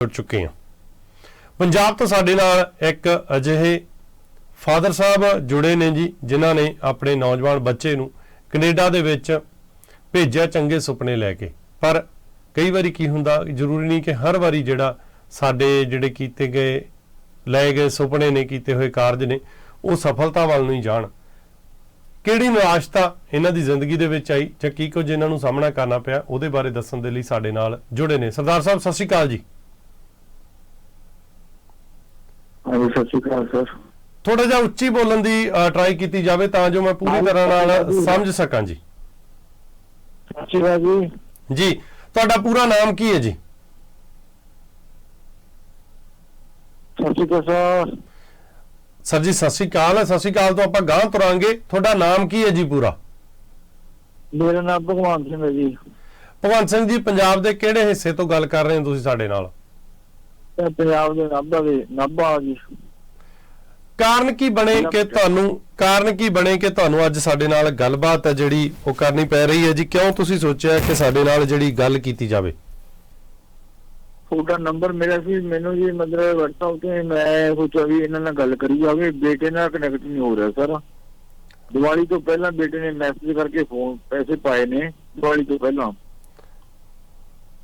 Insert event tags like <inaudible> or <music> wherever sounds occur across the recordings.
ਜੁੜ ਚੁੱਕੇ ਹਾਂ। ਪੰਜਾਬ ਤੋਂ ਸਾਡੇ ਨਾਲ ਇੱਕ ਅਜਿਹੇ ਫਾਦਰ ਸਾਹਿਬ ਜੁੜੇ ਨੇ ਜੀ, ਜਿਨ੍ਹਾਂ ਨੇ ਆਪਣੇ ਨੌਜਵਾਨ ਬੱਚੇ ਨੂੰ ਕੈਨੇਡਾ ਦੇ ਵਿੱਚ ਭੇਜਿਆ ਚੰਗੇ ਸੁਪਨੇ ਲੈ ਕੇ। ਪਰ ਕਈ ਵਾਰੀ ਕੀ ਹੁੰਦਾ, ਜ਼ਰੂਰੀ ਨਹੀਂ ਕਿ ਹਰ ਵਾਰੀ ਜਿਹੜਾ ਸਾਡੇ ਜਿਹੜੇ ਕੀਤੇ ਗਏ, ਲਏ ਗਏ ਸੁਪਨੇ ਨੇ, ਕੀਤੇ ਹੋਏ ਕਾਰਜ ਨੇ, ਉਹ ਸਫਲਤਾ ਵੱਲ ਨੂੰ ਹੀ ਜਾਣ। ਕਿਹੜੀ ਨਿਰਾਸ਼ਤਾ ਇਹਨਾਂ ਦੀ ਜ਼ਿੰਦਗੀ ਦੇ ਵਿੱਚ ਆਈ ਜਾਂ ਕੀ ਕੁਝ ਇਹਨਾਂ ਨੂੰ ਸਾਹਮਣਾ ਕਰਨਾ ਪਿਆ, ਉਹਦੇ ਬਾਰੇ ਦੱਸਣ ਦੇ ਲਈ ਸਾਡੇ ਨਾਲ ਜੁੜੇ ਨੇ। ਸਰਦਾਰ ਸਾਹਿਬ, ਸਤਿ ਸ਼੍ਰੀ ਅਕਾਲ ਜੀ। ਹਾਂਜੀ ਸਤਿ ਸ਼੍ਰੀ ਅਕਾਲ ਸਰ। ਥੋੜਾ ਜਿਹਾ ਉੱਚੀ ਬੋਲਣ ਦੀ ਟਰਾਈ ਕੀਤੀ ਜਾਵੇ ਤਾਂ ਜੋ ਮੈਂ ਪੂਰੀ ਤਰ੍ਹਾਂ ਨਾਲ ਸਮਝ ਸਕਾਂ ਜੀ। ਸਤਿ ਸ਼੍ਰੀ ਅਕਾਲ ਜੀ। ਜੀ ਤੁਹਾਡਾ ਪੂਰਾ ਨਾਮ ਕੀ ਹੈ ਜੀ? ਸਤਿ ਸ਼੍ਰੀ ਅਕਾਲ ਸਰ। ਸਰ ਜੀ ਸਤਿ ਸ਼੍ਰੀ ਅਕਾਲ ਸਤਿ ਸ਼੍ਰੀ ਅਕਾਲ ਤੋਂ ਆਪਾਂ ਗਾਂ ਤੁਰਾਂਗੇ। ਤੁਹਾਡਾ ਨਾਮ ਕੀ ਹੈ ਜੀ ਪੂਰਾ? ਮੇਰਾ ਨਾਮ ਭਗਵਾਨ ਸਿੰਘ ਹੈ ਜੀ। ਭਗਵੰਤ ਸਿੰਘ ਜੀ ਪੰਜਾਬ ਦੇ ਕਿਹੜੇ ਹਿੱਸੇ ਤੋਂ ਗੱਲ ਕਰ ਰਹੇ ਹੋ ਤੁਸੀਂ ਸਾਡੇ ਨਾਲ? ਮੈਂ ਪੰਜਾਬ ਦੇ ਨਾਭਾ ਦੇ ਨਾਭਾ ਜੀ। ਕਾਰਨ ਕੀ ਬਣੇ ਕਿ ਤੁਹਾਨੂੰ ਕਾਰਨ ਕੀ ਬਣੇ ਕਿ ਤੁਹਾਨੂੰ ਅੱਜ ਸਾਡੇ ਨਾਲ ਗੱਲਬਾਤ ਹੈ ਜਿਹੜੀ ਉਹ ਕਰਨੀ ਪੈ ਰਹੀ ਹੈ ਜੀ? ਕਿਉਂ ਤੁਸੀਂ ਸੋਚਿਆ ਕਿ ਸਾਡੇ ਨਾਲ ਜਿਹੜੀ ਗੱਲ ਕੀਤੀ ਜਾਵੇ? ਤੁਹਾਡਾ ਨੰਬਰ ਮਿਲਿਆ ਸੀ ਮੈਨੂੰ ਜੀ ਮਤਲਬ WhatsApp ਤੇ ਮੈਂ ਸੋਚਿਆ ਵੀ ਇਹਨਾਂ ਨਾਲ ਗੱਲ ਕਰੀ ਜਾਵੇ। ਬੇਟੇ ਨਾਲ ਕਨੈਕਟ ਨਹੀਂ ਹੋ ਰਿਹਾ ਸਰ। ਦੀਵਾਲੀ ਤੋਂ ਪਹਿਲਾਂ ਬੇਟੇ ਨੇ ਮੈਸੇਜ ਕਰਕੇ ਫੋਨ ਪੈਸੇ ਪਾਏ ਨੇ ਦੀਵਾਲੀ ਤੋਂ ਪਹਿਲਾਂ।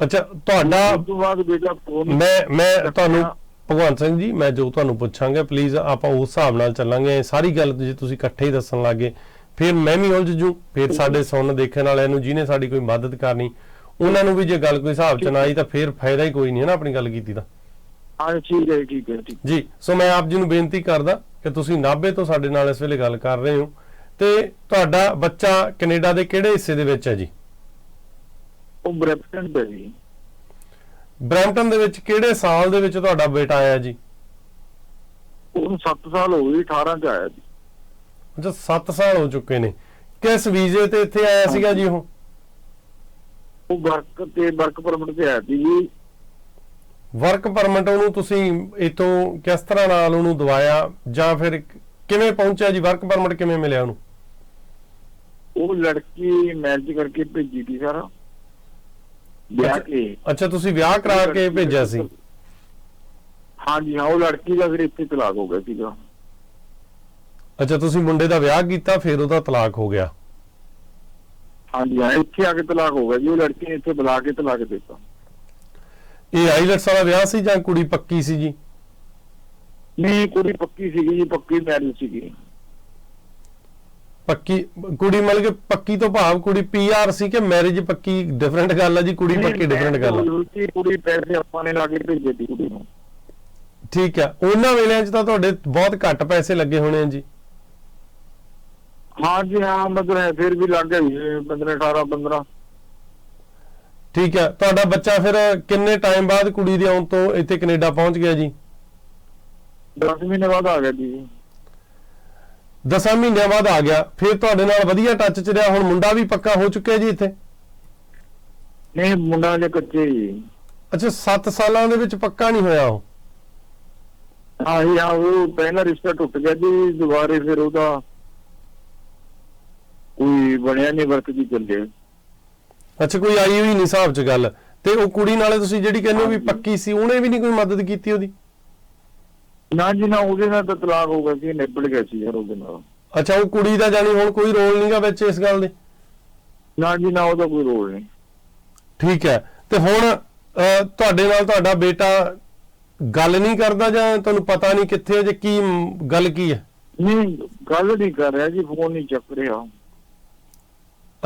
ਅੱਛਾ ਤੁਹਾਡਾ ਉਸ ਤੋਂ ਬਾਅਦ ਬੇਟਾ ਫੋਨ ਮੈਂ ਮੈਂ ਤੁਹਾਨੂੰ ਭਗਵੰਤ ਸਿੰਘ ਜੀ ਮੈਂ ਜੋ ਤੁਹਾਨੂੰ ਪੁੱਛਾਂਗਾ ਪਲੀਜ਼ ਆਪਾਂ ਉਸ ਹਿਸਾਬ ਨਾਲ ਚੱਲਾਂਗੇ। ਸਾਰੀ ਗੱਲ ਜੇ ਤੁਸੀਂ ਇਕੱਠੇ ਹੀ ਦੱਸਣ ਲੱਗੇ ਫਿਰ ਮੈਂ ਵੀ ਉਲਝ ਜੂ। ਫਿਰ ਸਾਡੇ ਸੁਣਨ ਦੇਖਣ ਵਾਲਿਆਂ ਨੂੰ ਜਿਹਨੇ ਸਾਡੀ ਕੋਈ ਮਦਦ ਕਰਨੀ ਉਹਨਾਂ ਨੂੰ ਵੀ ਜੇ ਗੱਲ ਕੋਈ ਹਿਸਾਬ ਚ ਨਾ ਆਈ ਤਾਂ ਫਿਰ ਫਾਇਦਾ ਹੀ ਕੋਈ ਨਹੀਂ ਹੈ ਨਾ ਆਪਣੀ ਗੱਲ ਕੀਤੀ ਦਾ। ਹਾਂ ਠੀਕ ਹੈ ਠੀਕ ਹੈ ਠੀਕ ਜੀ ਸੋ ਮੈਂ ਆਪ ਜੀ ਨੂੰ ਬੇਨਤੀ ਕਰਦਾ ਕਿ ਤੁਸੀਂ ਨਾਭੇ ਤੋਂ ਸਾਡੇ ਨਾਲ ਇਸ ਵੇਲੇ ਗੱਲ ਕਰ ਰਹੇ ਹੋ। ਤੇ ਤੁਹਾਡਾ ਬੱਚਾ ਕੈਨੇਡਾ ਦੇ ਕਿਹੜੇ ਹਿੱਸੇ ਦੇ ਵਿੱਚ ਹੈ ਜੀ? ਉਹ ਬ੍ਰੈਪਟਨ ਤੇ ਜੀ। ਬਰੈਂਪਟਨ ਦੇ ਵਿੱਚ ਕਿਹੜੇ ਸਾਲ ਦੇ ਵਿੱਚ ਤੁਹਾਡਾ ਬੇਟਾ ਆਇਆ ਜੀ? ਉਹਨੂੰ 7 ਸਾਲ ਹੋ ਗਏ 18 ਚ ਆਇਆ ਜੀ। ਅੱਛਾ 7 ਸਾਲ ਹੋ ਚੁੱਕੇ ਨੇ। ਕਿਸ ਵੀਜ਼ੇ ਤੇ ਇੱਥੇ ਆਇਆ ਸੀਗਾ ਜੀ ਉਹ? ਉਹ ਵਰਕ ਤੇ ਵਰਕ ਪਰਮਿਟ ਤੇ ਆਇਆ ਸੀ ਜੀ। ਵਰਕ ਪਰਮਿਟ ਉਹਨੂੰ ਤੁਸੀਂ ਇਥੋਂ ਕਿਸ ਤਰ੍ਹਾਂ ਨਾਲ ਉਹਨੂੰ ਦਵਾਇਆ? ਜਾਂ ਫਿਰ ਕਿਵੇਂ ਪਹੁੰਚਿਆ ਜੀ? ਵਰਕ ਪਰਮਿਟ ਕਿਵੇਂ ਮਿਲਿਆ ਉਹਨੂੰ? ਉਹ ਲੜਕੀ ਮੈਰਿਜ ਕਰਕੇ ਭੇਜੀ ਸੀ ਸਰ। ਵਿਆਹ ਕੇ। ਅੱਛਾ ਤੁਸੀਂ ਵਿਆਹ ਕਰਾ ਕੇ ਭੇਜਿਆ ਸੀ? ਹਾਂਜੀ ਹਾਂ ਉਹ ਲੜਕੀ ਦਾ ਫਿਰ ਇੱਥੇ ਤਲਾਕ ਹੋ ਗਿਆ ਸੀਗਾ। ਅੱਛਾ ਤੁਸੀਂ ਮੁੰਡੇ ਦਾ ਵਿਆਹ ਕੀਤਾ ਫਿਰ ਉਹਦਾ ਤਲਾਕ ਹੋ ਗਿਆ? ਹਾਂਜੀ ਹਾਂ ਇੱਥੇ ਆ ਕੇ ਤਲਾਕ ਹੋ ਗਿਆ ਜੀ ਉਹ ਲੜਕੀ ਨੇ ਇੱਥੇ ਬੁਲਾ ਕੇ ਤਲਾਕ ਦਿੱਤਾ। ਇਹ ਆਈਲੈਟਸ ਵਾਲਾ ਵਿਆਹ ਸੀ ਜਾਂ ਕੁੜੀ ਪੱਕੀ ਸੀ ਜੀ ਨਹੀਂ ਕੁੜੀ ਪੱਕੀ ਸੀਗੀ ਜੀ ਪੱਕੀ ਮੈਰਿਜ ਸੀਗੀ। ਪੱਕੀ ਕੁੜੀ ਮਤਲਬ ਕਿ ਪੱਕੀ ਤੋਂ ਭਾਵ ਕੁੜੀ ਪੀਆਰ ਸੀ ਕਿ ਮੈਰਿਜ ਪੱਕੀ ਡਿਫਰੈਂਟ ਗੱਲ ਆ ਜੀ ਕੁੜੀ ਪੱਕੀ ਡਿਫਰੈਂਟ ਗੱਲ ਆ। ਆ ਕੁੜੀ ਪੈਸੇ ਆਪਾਂ ਨੇ ਲਾ ਕੇ ਭੇਜੇ ਸੀ ਕੁੜੀ ਨੂੰ। ਠੀਕ ਹੈ ਉਹਨਾਂ ਵੇਲਿਆਂ 'ਚ ਤਾਂ ਤੁਹਾਡੇ ਬਹੁਤ ਘੱਟ ਪੈਸੇ ਲੱਗੇ ਹੋਣੇ ਆ ਜੀ। ਹਾਂਜੀ ਹਾਂ ਮਤਲਬ ਫਿਰ ਵੀ ਲੱਗ ਗਏ 15 18 15 ਠੀਕ ਹੈ ਤੁਹਾਡਾ ਬੱਚਾ ਫਿਰ ਕਿੰਨੇ ਟਾਈਮ ਬਾਅਦ ਕੁੜੀ ਦੇ ਆਉਣ ਤੋਂ ਇੱਥੇ ਕੈਨੇਡਾ ਪਹੁੰਚ ਗਿਆ ਜੀ? 10 ਮਹੀਨੇ ਬਾਅਦ ਆ ਗਿਆ ਜੀ। 10 ਮਹੀਨਿਆਂ ਬਾਅਦ ਆ ਗਿਆ ਫਿਰ ਤੁਹਾਡੇ ਨਾਲ ਵਧੀਆ ਟੱਚ 'ਚ ਰਿਹਾ ਹੁਣ ਮੁੰਡਾ ਵੀ ਪੱਕਾ ਹੋ ਚੁੱਕਿਆ ਜੀ ਇੱਥੇ? ਨਹੀਂ ਮੁੰਡਾ ਜੇ ਕੱਚੇ ਜੀ। ਅੱਛਾ 7 ਸਾਲਾਂ ਦੇ ਵਿੱਚ ਪੱਕਾ ਨਹੀਂ ਹੋਇਆ ਉਹ? ਹਾਂ ਜੀ ਹਾਂ ਉਹ ਪਹਿਲਾ ਰਿਸ਼ਤਾ ਟੁੱਟ ਗਿਆ ਜੀ ਦੁਬਾਰੇ ਫਿਰ ਉਹਦਾ ਕੋਈ ਬਣਿਆ ਨਹੀਂ ਵਰਕ ਦੀ ਚੱਲੇ। ਅੱਛਾ ਕੋਈ ਆਈ ਹੋਈ ਨਹੀਂ ਹਿਸਾਬ 'ਚ ਗੱਲ। ਤੇ ਉਹ ਕੁੜੀ ਨਾਲੇ ਤੁਸੀਂ ਜਿਹੜੀ ਕਹਿੰਦੇ ਹੋ ਵੀ। ਪੱਕੀ ਸੀ ਉਹਨੇ ਵੀ ਨਹੀਂ ਕੋਈ ਮਦਦ ਕੀਤੀ ਉਹਦੀ? ਨਾ ਜੀ ਨਾ ਉਹਦੇ ਨਾਲ ਤਾਂ ਤਲਾਕ ਹੋ ਗਿਆ ਸੀ ਨਿਬੜ ਗਿਆ ਸੀ ਯਾਰ ਉਹਦੇ ਨਾਲ। ਅੱਛਾ ਉਹ ਕੁੜੀ ਦਾ ਜਾਨੀ ਹੁਣ ਕੋਈ ਰੋਲ ਨਹੀਂਗਾ ਵਿੱਚ ਇਸ ਗੱਲ ਦੇ? ਨਾ ਜੀ ਨਾ ਉਹਦਾ ਕੋਈ ਰੋਲ ਨਹੀਂ। ਠੀਕ ਹੈ। ਤੇ ਹੁਣ ਅਹ, ਤੁਹਾਡੇ ਨਾਲ ਤੁਹਾਡਾ ਬੇਟਾ ਗੱਲ ਨਹੀਂ ਕਰਦਾ ਜਾਂ ਤੁਹਾਨੂੰ ਪਤਾ ਨਹੀਂ ਕਿੱਥੇ ਹੈ ਜਾਂ ਕੀ ਮ, ਗੱਲ ਕੀ ਹੈ? ਨਹੀਂ ਗੱਲ ਨਹੀਂ ਕਰ ਰਿਹਾ ਜੀ ਫੋਨ ਨਹੀਂ ਚੱਕ ਰਿਹਾ।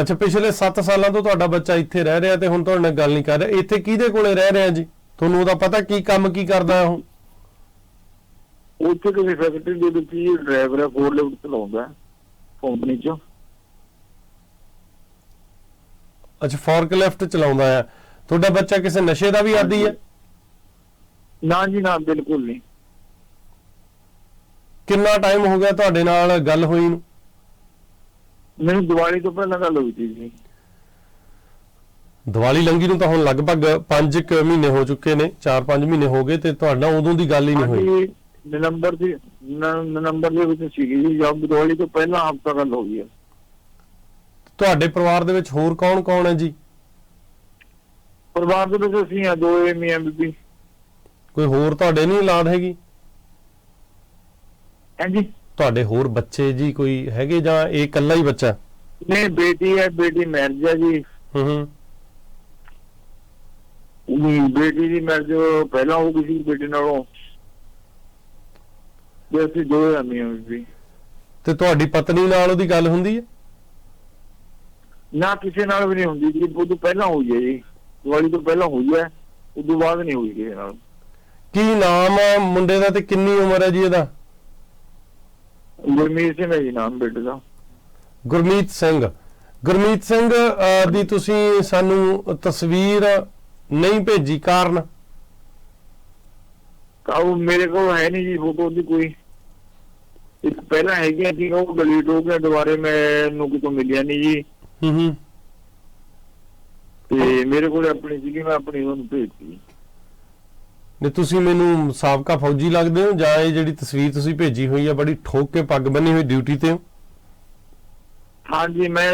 ਅੱਛਾ ਪਿਛਲੇ 7 ਸਾਲਾਂ ਤੋਂ ਤੁਹਾਡਾ ਬੱਚਾ ਇੱਥੇ ਰਹਿ ਰਿਹਾ ਤੇ ਹੁਣ ਤੁਹਾਡੇ ਨਾਲ ਗੱਲ ਨਹੀਂ ਕਰ ਰਿਹਾ। ਇੱਥੇ ਕਿਹਦੇ ਕੋਲੇ ਰਹਿ ਰਿਹਾ ਜੀ? ਤੁਹਾਨੂੰ ਉਹਦਾ ਪਤਾ ਕੀ ਕੰਮ ਕੀ ਕਰਦਾ ਉਹ? ਉੱਥੇ ਕਿਸੇ ਫੈਕਟਰੀ ਦੇ ਵਿੱਚ ਹੀ ਡਰਾਈਵਰ ਹੈ ਫੋਰ ਲਿਫਟ ਚਲਾਉਂਦਾ ਕੰਪਨੀ ਚ। ਅੱਛਾ ਫੋਰਕ ਲੈਫਟ ਚਲਾਉਂਦਾ ਹੈ ਤੁਹਾਡਾ ਬੱਚਾ ਕਿਸੇ ਨਸ਼ੇ ਦਾ ਵੀ ਆਦੀ ਹੈ? ਨਾ ਜੀ ਨਾ ਬਿਲਕੁਲ ਨਹੀਂ। ਕਿੰਨਾ ਟਾਈਮ ਹੋ ਗਿਆ ਤੁਹਾਡੇ ਨਾਲ ਗੱਲ ਹੋਈ ਨੂੰ? ਮੈਨੂੰ ਦੀਵਾਲੀ ਤੋਂ ਪਹਿਲਾਂ ਗੱਲ ਹੋਈ ਸੀ ਜੀ। ਦੀਵਾਲੀ ਲੰਗੀ ਨੂੰ ਤਾਂ ਹੁਣ ਲਗਭਗ 5 ਮਹੀਨੇ ਹੋ ਚੁੱਕੇ ਨੇ 4-5 ਮਹੀਨੇ ਹੋ ਗਏ ਤੇ ਤੁਹਾਡਾ ਉਦੋਂ ਦੀ ਗੱਲ ਹੀ ਨਹੀਂ ਹੋਈ। ਨਵੰਬਰ ਦੀ ਨਵੰਬਰ ਦੇ ਵਿੱਚ ਸੀਗੀ ਜੀ ਜਦ ਦੀਵਾਲੀ ਤੋਂ ਪਹਿਲਾਂ ਹਫਤਾ ਗੱਲ ਹੋ ਗਈ ਹੈ। ਤੁਹਾਡੇ ਪਰਿਵਾਰ ਦੇ ਵਿੱਚ ਹੋਰ ਕੌਣ-ਕੌਣ ਹੈ ਜੀ? ਪਰਿਵਾਰ ਦੇ ਵਿੱਚ ਅਸੀਂ ਆ ਦੋ ਮੀਆਂ ਬੀਬੀ ਕੋਈ ਹੋਰ ਤੁਹਾਡੇ ਨਹੀਂ ਔਲਾਦ ਹੈਗੀ? ਹਾਂਜੀ। ਤੁਹਾਡੇ ਹੋਰ ਬੱਚੇ ਜੀ ਕੋਈ ਹੈਗੇ ਜਾਂ ਇਹ ਇਕੱਲਾ ਹੀ ਬੱਚਾ? ਨਹੀਂ ਬੇਟੀ ਹੈ ਬੇਟੀ ਮੈਰਿਜ ਹੈ ਜੀ। ਹੂੰ ਹੂੰ। ਹਮ, ਬੇਟੀ ਦੀ ਮੈਰਿਜ ਪਹਿਲਾਂ ਹੋ ਗਈ ਸੀ ਬੇਟੇ ਨਾਲੋਂ। ਜੇ ਅਸੀਂ ਦੋ ਆਮੀਆਂ ਵੀ ਤੇ ਤੁਹਾਡੀ ਪਤਨੀ ਨਾਲ ਉਹਦੀ ਗੱਲ ਹੁੰਦੀ ਹੈ? ਨਾ ਕਿਸੇ ਨਾਲ ਵੀ ਨਹੀਂ ਹੁੰਦੀ ਜੀ। ਤੋਂ ਪਹਿਲਾਂ ਹੋਈ ਹੈ ਜੀ। ਦਿਵਾਲੀ ਤੋਂ ਪਹਿਲਾਂ ਹੋਈ ਹੈ। ਉਦੋਂ ਬਾਅਦ ਨਹੀਂ ਹੋਈ ਕਿਸੇ ਨਾਲ। ਕੀ ਨਾਮ ਆ ਮੁੰਡੇ ਦਾ ਤੇ ਕਿੰਨੀ ਉਮਰ ਹੈ ਜੀ ਇਹਦਾ? ਗੁਰਮੀਤ ਸਿੰਘ ਹੈ ਜੀ ਨਾਮ ਬੇਟੇ ਦਾ। ਗੁਰਮੀਤ ਸਿੰਘ। ਗੁਰਮੀਤ ਸਿੰਘ ਅਹ, ਦੀ ਤੁਸੀਂ ਸਾਨੂੰ ਤਸਵੀਰ ਨਹੀਂ ਭੇਜੀ ਕਾਰਨ? ਕਾਉ ਮੇਰੇ ਕੋਲ ਹੈ ਨਹੀਂ ਜੀ ਫੋਟੋ ਦੀ ਕੋਈ। ਇੱਕ ਪਹਿਲਾਂ ਹੈਗੀ ਸੀ ਉਹ ਡਿਲੀਟ ਹੋ ਗਿਆ ਦੁਬਾਰੇ ਮੈਨੂੰ ਕਿਤੋਂ ਮਿਲਿਆ ਨਹੀਂ ਜੀ। ਹੂੰ ਹੂੰ। ਤੇ ਮੇਰੇ ਕੋਲ ਆਪਣੀ ਸੀਗੀ ਮੈਂ ਆਪਣੀ ਉਹਨੂੰ ਭੇਜਤੀ। ਨੇ ਤੁਸੀਂ ਮੈਨੂੰ ਸਾਬਕਾ ਫੌਜੀ ਲੱਗਦੇ ਹੋ ਜਾਂ ਇਹ ਜਿਹੜੀ ਤਸਵੀਰ ਤੁਸੀਂ ਭੇਜੀ ਹੋਈ ਹੈ ਬੜੀ ਠੋਕ ਕੇ ਪੱਗ ਬੰਨੀ ਹੋਈ ਡਿਊਟੀ ਤੇ ਹੋ? ਹਾਂਜੀ ਮੈਂ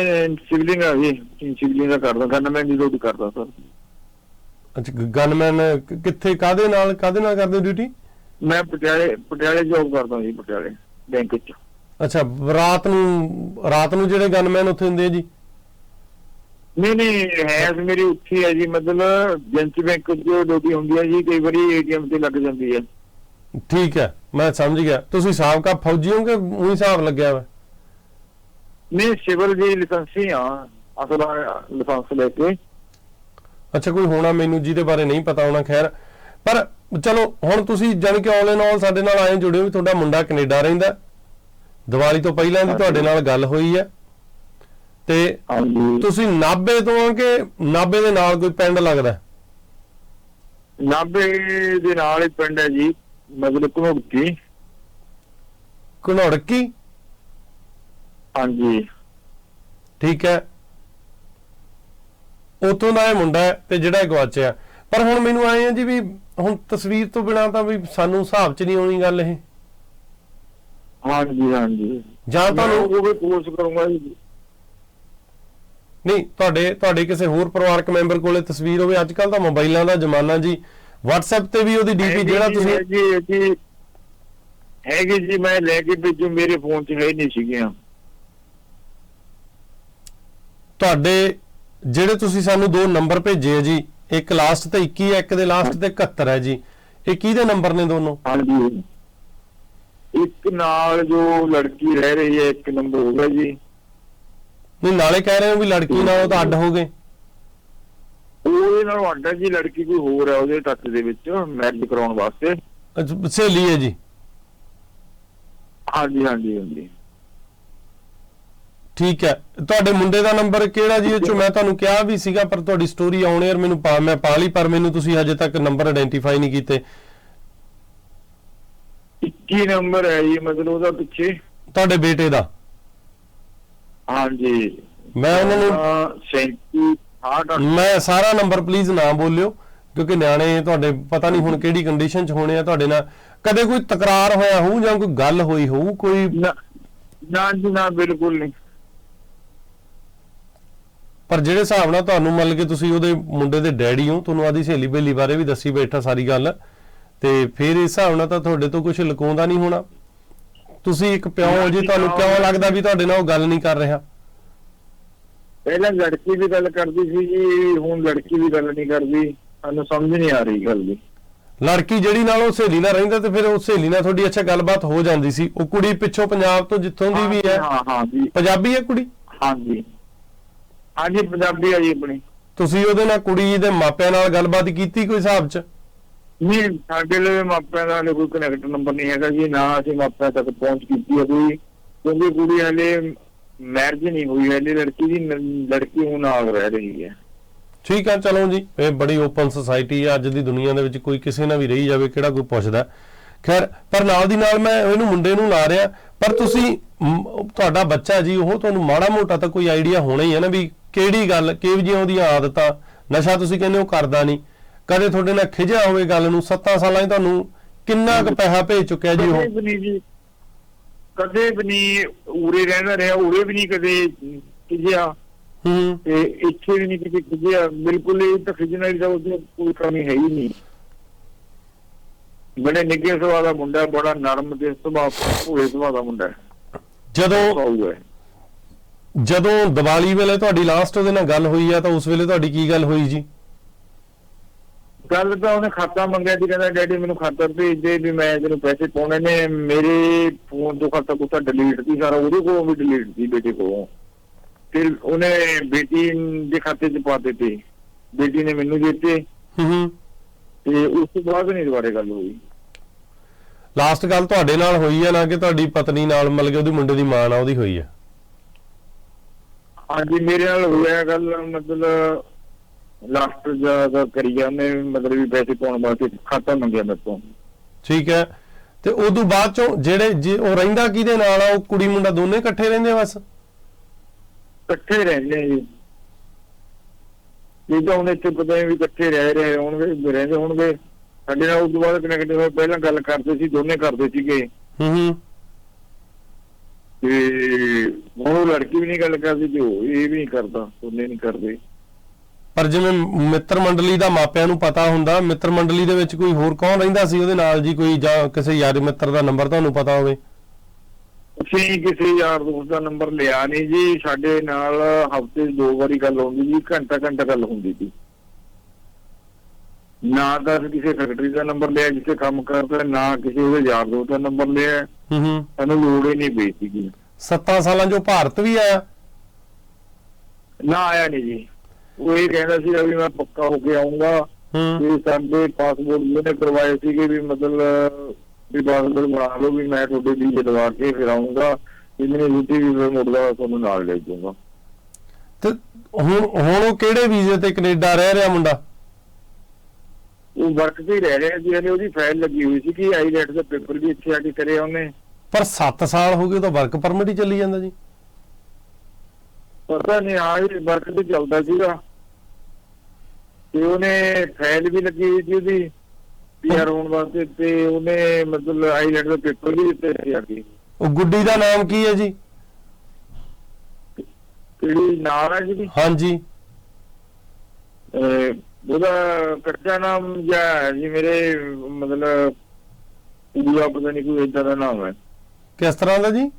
ਸਿਵਲਿੰਗ ਆ ਜੀ ਸਿਵਲਿੰਗ ਦਾ ਕਰਦਾ ਕਰਨਾ ਮੈਂ ਡਿਊਟੀ ਕਰਦਾ ਸਰ। ਅੱਛਾ ਗਨਮੈਨ ਕਿੱਥੇ ਕਾਦੇ ਨਾਲ ਕਾਦੇ ਨਾਲ ਕਰਦੇ ਡਿਊਟੀ? ਮੈਂ ਪਟਿਆਲੇ ਪਟਿਆਲੇ ਜੌਬ ਕਰਦਾ ਜੀ ਪਟਿਆਲੇ। ਬੈਂਕ ਵਿੱਚ। ਅੱਛਾ ਰਾਤ ਨੂੰ ਰਾਤ ਨੂੰ ਜਿਹੜੇ ਗਨਮੈਨ ਉੱਥੇ ਹੁੰਦੇ ਆ ਜੀ? ਨਹੀਂ ਨਹੀਂ ਹੈ ਮੇਰੀ ਉੱਥੀ ਹੈ ਜੀ ਮਤਲਬ ਜਨਤੀ ਬੈਂਕ ਜੋ ਡਿਊਟੀ ਹੁੰਦੀ ਹੈ ਜੀ ਕਈ ਵਾਰੀ ਏਟੀਐਮ ਤੇ ਲੱਗ ਜਾਂਦੀ ਹੈ ਠੀਕ ਹੈ ਮੈਂ ਸਮਝ ਗਿਆ। ਤੁਸੀਂ ਸਾਬਕਾ ਫੌਜੀ ਹੋ ਕਿ ਉਹੀ ਹਿਸਾਬ ਲੱਗਿਆ ਵਾ? ਨਹੀਂ ਸਿਵਲ ਦੀ ਲਾਇਸੈਂਸੀ ਆ ਅਸਲ ਲਾਇਸੈਂਸ ਲੈ ਕੇ। ਅੱਛਾ ਕੋਈ ਹੋਣਾ ਮੈਨੂੰ ਜਿਹਦੇ ਬਾਰੇ ਨਹੀਂ ਪਤਾ ਹੋਣਾ ਖੈਰ। ਪਰ ਚਲੋ ਹੁਣ ਤੁਸੀਂ ਜਾਣ ਕੇ ਆਨਲਾਈਨ ਆਲ ਸਾਡੇ ਨਾਲ ਆਏ ਜੁੜੇ ਹੋ ਵੀ ਤੁਹਾਡਾ ਮੁੰਡਾ ਕੈਨੇਡਾ ਰਹਿੰਦਾ। ਦੀਵਾਲੀ ਤੋਂ ਪਹਿਲਾਂ ਦੀ ਤੁਹਾਡੇ ਨਾਲ ਗੱਲ ਹੋਈ ਹੈ। ਤੇ ਹਾਂਜੀ। ਤੁਸੀਂ ਨਾਬੇ ਤੋਂ ਕਿ ਨਾਬੇ ਦੇ ਨਾਲ ਕੋਈ ਪਿੰਡ ਲੱਗਦਾ? ਨਾਭੇ ਦੇ ਨਾਲ ਹੀ ਪਿੰਡ ਹੈ ਜੀ ਮਤਲਬ ਘਨੋਕੀ ਘਨੌੜਕੀ ਹਾਂਜੀ। ਠੀਕ ਹੈ। ਉਤੋਂ ਦਾ ਇਹ ਮੁੰਡਾ ਤੇ ਜਿਹੜਾ ਗਵਾਚਿਆ ਪਰ ਹੁਣ ਮੈਨੂੰ ਆਏ ਆ ਜੀ ਵੀ ਹੁਣ ਤਸਵੀਰ ਤੋਂ ਬਿਨਾ ਤਾਂ ਵੀ ਸਾਨੂੰ ਹਿਸਾਬ 'ਚ ਨਹੀਂ ਆਉਣੀ ਗੱਲ ਇਹ। ਹਾਂਜੀ ਹਾਂਜੀ। ਜਾਂ ਤੁਹਾਨੂੰ ਉਹ ਕੋਰਸ ਕਰੂੰਗਾ ਜੀ। ਨਹੀਂ ਤੁਹਾਡੇ ਤੁਹਾਡੇ ਕਿਸੇ ਹੋਰ ਪਰਿਵਾਰਕ ਮੈਂਬਰ ਕੋਲੇ ਤਸਵੀਰ ਹੋਵੇ। ਅੱਜ ਕੱਲ ਤਾਂ ਮੋਬਾਈਲਾਂ ਦਾ ਜ਼ਮਾਨਾ ਜੀ। WhatsApp ਤੇ ਵੀ ਉਹਦੀ ਡੀਪੀ ਜਿਹੜਾ ਤੁਸੀਂ ਜੀ ਜੀ। ਹੈਗੀ ਜੀ ਮੈਂ ਲੈ ਕੇ ਭੇਜੂ। ਮੇਰੇ ਫੋਨ 'ਚ ਹੈ ਨਹੀਂ ਸੀਗੀਆਂ ਤੁਹਾਡੇ ਜਿਹੜੇ ਤੁਸੀਂ ਸਾਨੂੰ ਦੋ ਨੰਬਰ ਭੇਜੇ ਆ ਜੀ ਇੱਕ ਲਾਸਟ ਤੇ 21 ਹੈ ਇੱਕ ਦੇ ਲਾਸਟ ਤੇ 71 ਹੈ ਜੀ। ਇਹ ਕਿਹਦੇ ਨੰਬਰ ਨੇ ਦੋਨੋਂ? ਹਾਂਜੀ। ਇੱਕ ਨਾਲ ਜੋ ਲੜਕੀ ਰਹਿ ਰਹੀ ਹੈ ਇੱਕ ਨੰਬਰ ਹੋ ਗਿਆ ਜੀ। ਨਹੀਂ ਨਾਲੇ ਕਹਿ ਰਹੇ ਹੋ ਵੀ ਲੜਕੀ ਨਾਲੋਂ ਤਾਂ ਅੱਡ ਹੋ ਗਏ। ਉਹਦੇ ਨਾਲ ਅੱਡਾ ਜੀ ਲੜਕੀ ਕੋਈ ਹੋਰ ਹੈ ਉਹਦੇ ਟੱਚ ਦੇ ਵਿੱਚ ਮੈਰਿਜ ਕਰਾਉਣ ਵਾਸਤੇ। ਅੱਛਾ, ਸਹੇਲੀ ਹੈ ਜੀ। ਹਾਂਜੀ ਹਾਂਜੀ ਹਾਂਜੀ। ਠੀਕ ਹੈ। ਤੁਹਾਡੇ ਮੁੰਡੇ ਦਾ ਨੰਬਰ ਕਿਹੜਾ ਜੀ? ਚੋਂ ਮੈਂ ਤੁਹਾਨੂੰ ਕਿਹਾ ਵੀ ਸੀਗਾ ਪਰ ਤੁਹਾਡੀ ਸਟੋਰੀ ਆਉਣ ਯਾਰ ਮੈਨੂੰ ਪਾ ਮੈਂ ਪਾ ਲਈ ਪਰ ਮੈਨੂੰ ਤੁਸੀਂ ਹਜੇ ਤੱਕ ਨੰਬਰ ਆਇਡੈਂਟੀਫਾਈ ਨਹੀਂ ਕੀਤੇ। 21 ਨੰਬਰ ਹੈ ਜੀ ਮਤਲਬ ਉਹਦਾ ਪਿੱਛੇ। ਤੁਹਾਡੇ ਬੇਟੇ ਦਾ? ਹਾਂਜੀ। ਮੈਂ ਉਹਨਾਂ ਨੂੰ 37 68 ਮੈਂ ਸਾਰਾ ਨੰਬਰ ਪਲੀਜ਼ ਨਾ ਬੋਲਿਓ ਕਿਉਂਕਿ ਨਿਆਣੇ ਤੁਹਾਡੇ ਪਤਾ ਨਹੀਂ ਹੁਣ ਕਿਹੜੀ ਕੰਡੀਸ਼ਨ 'ਚ ਹੋਣੇ ਆ ਤੁਹਾਡੇ ਨਾਲ। ਕਦੇ ਕੋਈ ਤਕਰਾਰ ਹੋਇਆ ਹੋਊ ਜਾਂ ਕੋਈ ਗੱਲ ਹੋਈ ਹੋਊ ਕੋਈ ਨਾ ਨਾ ਜੀ ਨਾ ਬਿਲਕੁਲ ਨਹੀਂ। ਪਰ ਜਿਹੜੇ ਹਿਸਾਬ ਨਾਲ ਤੁਹਾਨੂੰ ਮੰਨ ਕੇ ਤੁਸੀਂ ਉਹਦੇ ਮੁੰਡੇ ਦੇ ਡੈਡੀ ਹੋ ਤੁਹਾਨੂੰ ਆਦੀ ਸਹੇਲੀ ਬੇਲੀ ਬਾਰੇ ਵੀ ਦੱਸੀ ਬੈਠਾ ਸਾਰੀ ਗੱਲ ਤੇ ਫਿਰ ਇਸ ਹਿਸਾਬ ਨਾਲ ਤਾਂ ਤੁਹਾਡੇ ਤੋਂ ਕੁਝ ਲੁਕਾਉਂਦਾ ਨਹੀਂ ਹੋਣਾ। ਤੁਸੀਂ ਇੱਕ ਪਿਓ ਹੋ ਜੀ ਤੁਹਾਨੂੰ ਕਿਉਂ ਲੱਗਦਾ ਵੀ ਤੁਹਾਡੇ ਨਾਲ ਉਹ ਗੱਲ ਨਹੀਂ ਕਰ ਰਿਹਾ? ਪਹਿਲਾਂ ਲੜਕੀ ਦੀ ਗੱਲ ਕਰਦੀ ਸੀ ਜੀ ਹੁਣ ਲੜਕੀ ਦੀ ਗੱਲ ਨਹੀਂ ਕਰਦੀ। ਸਾਨੂੰ ਸਮਝ ਨਹੀਂ ਆ ਰਹੀ ਗੱਲ ਦੀ। ਲੜਕੀ ਜਿਹੜੀ ਨਾਲ ਉਹ ਸਹੇਲੀ ਨਾਲ ਰਹਿੰਦਾ ਤੇ ਫਿਰ ਉਹ ਸਹੇਲੀ ਨਾਲ ਤੁਹਾਡੀ ਅੱਛਾ ਗੱਲਬਾਤ ਹੋ ਜਾਂਦੀ ਸੀ। ਉਹ ਕੁੜੀ ਪਿੱਛੋਂ ਪੰਜਾਬ ਤੋਂ ਜਿੱਥੋਂ ਦੀ ਵੀ ਹੈ। ਹਾਂ ਹਾਂ ਜੀ। ਪੰਜਾਬੀ ਹੈ ਕੁੜੀ? ਹਾਂਜੀ ਹਾਂਜੀ ਪੰਜਾਬੀ ਆ ਜੀ ਆਪਣੀ। ਤੁਸੀਂ ਉਹਦੇ ਨਾਲ ਕੁੜੀ ਦੇ ਮਾਪਿਆਂ ਨਾਲ ਗੱਲਬਾਤ ਕੀਤੀ ਕੋਈ ਹਿਸਾਬ 'ਚ? ਨਹੀਂ ਸਾਡੇ ਲਈ ਮਾਪਿਆਂ ਦਾ ਕੋਈ ਕਨੈਕਟ ਨੰਬਰ ਨਹੀਂ ਹੈਗਾ ਜੀ ਨਾ ਅਸੀਂ ਮਾਪਿਆਂ ਤੱਕ ਪਹੁੰਚ ਕੀਤੀ ਹੈ ਕੋਈ ਕਿਉਂਕਿ ਕੁੜੀ ਹਲੇ ਮੈਰਿਜ ਨਹੀਂ ਹੋਈ ਹਲੇ ਲੜਕੀ ਦੀ ਲੜਕੀ ਹੁਣ ਨਾਲ ਰਹਿ ਰਹੀ ਹੈ। ਠੀਕ ਹੈ ਚਲੋ ਜੀ ਇਹ ਬੜੀ ਓਪਨ ਸੁਸਾਇਟੀ ਹੈ ਅੱਜ ਦੀ ਦੁਨੀਆ ਦੇ ਵਿੱਚ ਕੋਈ ਕਿਸੇ ਨਾਲ ਵੀ ਰਹੀ ਜਾਵੇ ਕਿਹੜਾ ਕੋਈ ਪੁੱਛਦਾ। ਖੈਰ ਪਰ ਨਾਲ ਦੀ ਨਾਲ ਮੈਂ ਇਹਨੂੰ ਮੁੰਡੇ ਨੂੰ ਲਾ ਰਿਹਾ ਪਰ ਤੁਸੀਂ ਤੁਹਾਡਾ ਬੱਚਾ ਜੀ ਉਹ ਤੁਹਾਨੂੰ ਮਾੜਾ ਮੋਟਾ ਤਾਂ ਕੋਈ ਆਈਡੀਆ ਹੋਣਾ ਹੀ ਹੈ ਨਾ ਵੀ ਕਿਹੜੀ ਗੱਲ ਕਿਹੋ ਜਿਹੀਆਂ ਉਹਦੀਆਂ ਆਦਤਾਂ ਨਸ਼ਾ ਤੁਸੀਂ ਕਹਿੰਦੇ ਉਹ ਕਰਦਾ ਨਹੀਂ। ਕਦੇ ਤੁਹਾਡੇ ਨਾਲ ਖਿਜਿਆ ਹੋਵੇ ਗੱਲ ਨੂੰ 7 ਸਾਲਾਂ 'ਚ ਤੁਹਾਨੂੰ ਕਿੰਨਾ ਕੁ ਪੈਸਾ ਭੇਜ ਚੁੱਕਿਆ ਜੀ ਉਹ? ਕਦੇ ਵੀ ਨਹੀਂ ਉਰੇ ਰਹਿੰਦਾ ਰਿਹਾ ਉਰੇ ਵੀ ਨਹੀਂ ਕਦੇ ਖਿਜਿਆ ਹੂੰ। ਤੇ ਇੱਥੇ ਵੀ ਨਹੀਂ ਕਿਤੇ ਖਿਜਿਆ ਬਿਲਕੁਲ ਹੀ ਤਾਂ ਖਿਜਣ ਤਾਂ ਉਹਦੇ ਕੋਈ ਕਮੀ ਹੈ ਹੀ ਨਹੀਂ। ਬੜੇ ਨਿੱਘੇ ਸੁਭਾਅ ਦਾ ਮੁੰਡਾ ਬੜਾ ਨਰਮ ਤੇ ਸੁਭਾਅ ਭੋਲੇ ਸੁਭਾਅ ਦਾ ਮੁੰਡਾ ਜਦੋਂ ਜਦੋਂ ਦੀਵਾਲੀ ਵੇਲੇ ਤੁਹਾਡੀ ਲਾਸਟ ਉਹਦੇ ਨਾਲ ਗੱਲ ਹੋਈ ਆ ਤਾਂ ਉਸ ਵੇਲੇ ਤੁਹਾਡੀ ਕੀ ਗੱਲ ਹੋਈ ਜੀ? ਕੱਲ ਤਾਂ ਉਹਨੇ ਖਾਤਾ ਮੰਗਿਆ ਸੀ ਕਹਿੰਦਾ ਡੈਡੀ ਮੈਨੂੰ ਖਾਤਾ ਭੇਜ ਦੇ ਵੀ ਮੈਂ ਤੈਨੂੰ ਪੈਸੇ ਪਾਉਣੇ ਨੇ। ਮੇਰੇ ਫੋਨ ਤੋਂ ਖਾਤਾ ਕੁੱਤਾ ਡਿਲੀਟ ਸੀ ਸਾਰਾ ਉਹਦੇ ਕੋਲੋਂ ਵੀ ਡਿਲੀਟ ਸੀ ਬੇਟੇ ਕੋਲੋਂ। ਫਿਰ ਉਹਨੇ ਬੇਟੀ ਦੇ ਖਾਤੇ 'ਚ ਪਾ ਦਿੱਤੇ। ਬੇਟੀ ਨੇ ਮੈਨੂੰ ਦਿੱਤੇ। ਹੂੰ ਹੂੰ। ਤੇ ਉਸ ਤੋਂ ਬਾਅਦ ਨਹੀਂ ਦੁਬਾਰੇ ਗੱਲ ਹੋਈ। ਲਾਸਟ ਗੱਲ ਤੁਹਾਡੇ ਨਾਲ ਹੋਈ ਆ ਨਾ ਕਿ ਤੁਹਾਡੀ ਪਤਨੀ ਨਾਲ ਮਤਲਬ ਕਿ ਉਹਦੀ ਮੁੰਡੇ ਦੀ ਮਾਂ ਨਾਲ ਉਹਦੀ ਹੋਈ ਆ? ਹਾਂਜੀ ਮੇਰੇ ਨਾਲ ਹੋਇਆ ਗੱਲ ਮਤਲਬ ਲਾਸਟ ਜ਼ਿਆਦਾ ਕਰੀ ਗਿਆ ਉਹਨੇ ਮਤਲਬ ਵੀ ਪੈਸੇ ਪਾਉਣ ਵਾਸਤੇ ਖਾਤਾ ਮੰਗਿਆ ਮੇਰੇ ਤੋਂ। ਠੀਕ ਹੈ। ਤੇ ਉਦੋਂ ਬਾਅਦ ਚੋਂ ਜਿਹੜੇ ਜੇ ਉਹ ਰਹਿੰਦਾ ਕਿਹਦੇ ਨਾਲ ਆ ਉਹ ਕੁੜੀ ਮੁੰਡਾ ਦੋਨੇ ਇਕੱਠੇ ਰਹਿੰਦੇ ਬਸ? ਇਕੱਠੇ ਰਹਿੰਦੇ ਜੀ। ਇਹ ਤਾਂ ਹੁਣ ਇੱਥੇ ਪਤਾ ਨਹੀਂ ਵੀ ਇਕੱਠੇ ਰਹਿ ਰਹੇ ਹੋਣਗੇ ਰਹਿੰਦੇ ਹੋਣਗੇ। ਸਾਡੇ ਨਾਲ ਉਸ ਤੋਂ ਬਾਅਦ ਕਨੈਕਟ ਹੋਏ ਪਹਿਲਾਂ ਗੱਲ ਕਰਦੇ ਸੀ ਦੋਨੇ ਕਰਦੇ ਸੀਗੇ। ਹੂੰ ਹੂੰ। ਤੇ ਉਹ ਲੜਕੀ ਵੀ ਨਹੀਂ ਗੱਲ ਕਰਦੀ ਤੇ ਉਹ ਇਹ ਵੀ ਨਹੀਂ ਕਰਦਾ ਦੋਨੇ ਨਹੀਂ ਕਰਦੇ। ਪਰ ਜਿਵੇਂ ਮਿੱਤਰ ਮੰਡਲੀ ਦਾ ਮਾਪਿਆਂ ਨੂੰ ਪਤਾ ਹੁੰਦਾ ਮਿੱਤਰ ਮੰਡਲੀ ਦੇ ਵਿੱਚ ਕੋਈ ਹੋਰ ਕੌਣ ਰਹਿੰਦਾ ਸੀ? ਉਹਦੇ ਨਾਲ ਜੀ ਕੋਈ ਜਾਂ ਕਿਸੇ ਯਾਰ ਮਿੱਤਰ ਦਾ ਨੰਬਰ ਤੁਹਾਨੂੰ ਪਤਾ ਹੋਵੇ? ਅਸੀਂ ਕਿਸੇ ਯਾਰ ਦੋਸਤ ਦਾ ਨੰਬਰ ਲਿਆ ਨਹੀਂ ਜੀ। ਸਾਡੇ ਨਾਲ ਹਫ਼ਤੇ 'ਚ ਦੋ ਵਾਰੀ ਗੱਲ ਹੁੰਦੀ ਜੀ ਘੰਟਾ ਘੰਟਾ ਗੱਲ ਹੁੰਦੀ ਸੀ। ਨਾ ਤਾਂ ਕਿਸੇ ਫੈਕਟਰੀ ਦਾ ਨੰਬਰ ਲਿਆ ਜਿੱਥੇ ਕੰਮ ਕਰਦਾ ਨਾ ਕਿਸੇ ਉਹਦੇ ਯਾਰ ਦੋਸਤ ਦਾ ਨੰਬਰ ਲਿਆ। ਹੂੰ ਹੂੰ ਸਾਨੂੰ ਲੋੜ ਹੀ ਨਹੀਂ ਪਈ ਸੀਗੀ। ਸੱਤਾਂ ਸਾਲਾਂ ਜੋ ਭਾਰਤ ਵੀ ਆਇਆ? ਨਾ ਆਇਆ ਨਹੀਂ ਜੀ। ਉਹ ਇਹ ਕਹਿੰਦਾ ਸੀ ਵੀ ਮੈਂ ਪੱਕਾ ਹੋ ਕੇ ਆਉਂਗਾ ਹੂੰ। ਵੀ ਸਾਡੇ ਪਾਸਪੋਰਟ ਉਹਨੇ ਕਰਵਾਏ ਸੀਗੇ ਵੀ ਮਤਲਬ ਵੀ ਪਾਸਪੋਰਟ ਬਣਾ ਲਓ ਵੀ ਮੈਂ ਤੁਹਾਡੇ ਵੀਜ਼ੇ ਲਵਾ ਕੇ ਫਿਰ ਆਉਂਗਾ ਜਿੰਨੇ ਜੁੱਤੀ ਵੀ ਮੈਂ ਮੁੜਦਾ ਤੁਹਾਨੂੰ ਨਾਲ ਲੈ ਜਾਊਂਗਾ। ਤੇ ਹੁਣ ਹੁਣ ਉਹ ਕਿਹੜੇ ਵੀਜ਼ੇ ਤੇ ਕੈਨੇਡਾ ਰਹਿ ਰਿਹਾ ਮੁੰਡਾ? ਉਹ ਵਰਕ ਤੇ ਹੀ ਰਹਿ ਰਿਹਾ ਸੀ ਹਲੇ ਉਹਦੀ ਫਾਈਲ ਲੱਗੀ ਹੋਈ ਸੀ ਕਿ ਆਈਲੈਟ ਦਾ ਪੇਪਰ ਵੀ ਇੱਥੇ ਆ ਕੇ ਕਰਿਆ ਉਹਨੇ। ਪਰ 7 ਸਾਲ ਹੋ ਗਏ ਤਾਂ ਵਰਕ ਪਰਮਿਟ ਹੀ ਚੱਲੀ ਜਾਂਦਾ ਜੀ। ਪਤਾ ਨਹੀਂ ਆ ਇਹ ਵਰਕ ਤੇ ਚੱਲਦਾ ਸੀਗਾ। ਤੇ ਉਹਨੇ ਫਾਈਲ ਵੀ ਲੱਗੀ ਹੋਈ ਸੀ ਉਹਦੀ ਪੀਆਰ ਹੋਣ ਵਾਸਤੇ ਤੇ ਉਹਨੇ ਮਤਲਬ ਆਈਲੈਟ ਦਾ ਪੇਪਰ ਵੀ ਦਿੱਤੇ ਸੀ ਆ ਕੇ। ਉਹ ਗੁੱਡੀ ਦਾ ਨਾਮ ਕੀ ਹੈ ਜੀ? ਕਿਹੜੀ ਨਾਲ ਹੈ ਜਿਹੜੀ? ਹਾਂਜੀ। ਅਹ ਉਹਦਾ ਕੱਚਾ ਨਾਮ ਜਾਂ ਜੀ ਮੇਰੇ ਮਤਲਬ ਪੂਜਾ ਪਤਾ ਨਹੀਂ ਕੋਈ ਇਦਾਂ ਦਾ ਨਾਮ ਹੈ। ਕਿਸ ਤਰ੍ਹਾਂ ਦਾ ਜੀ?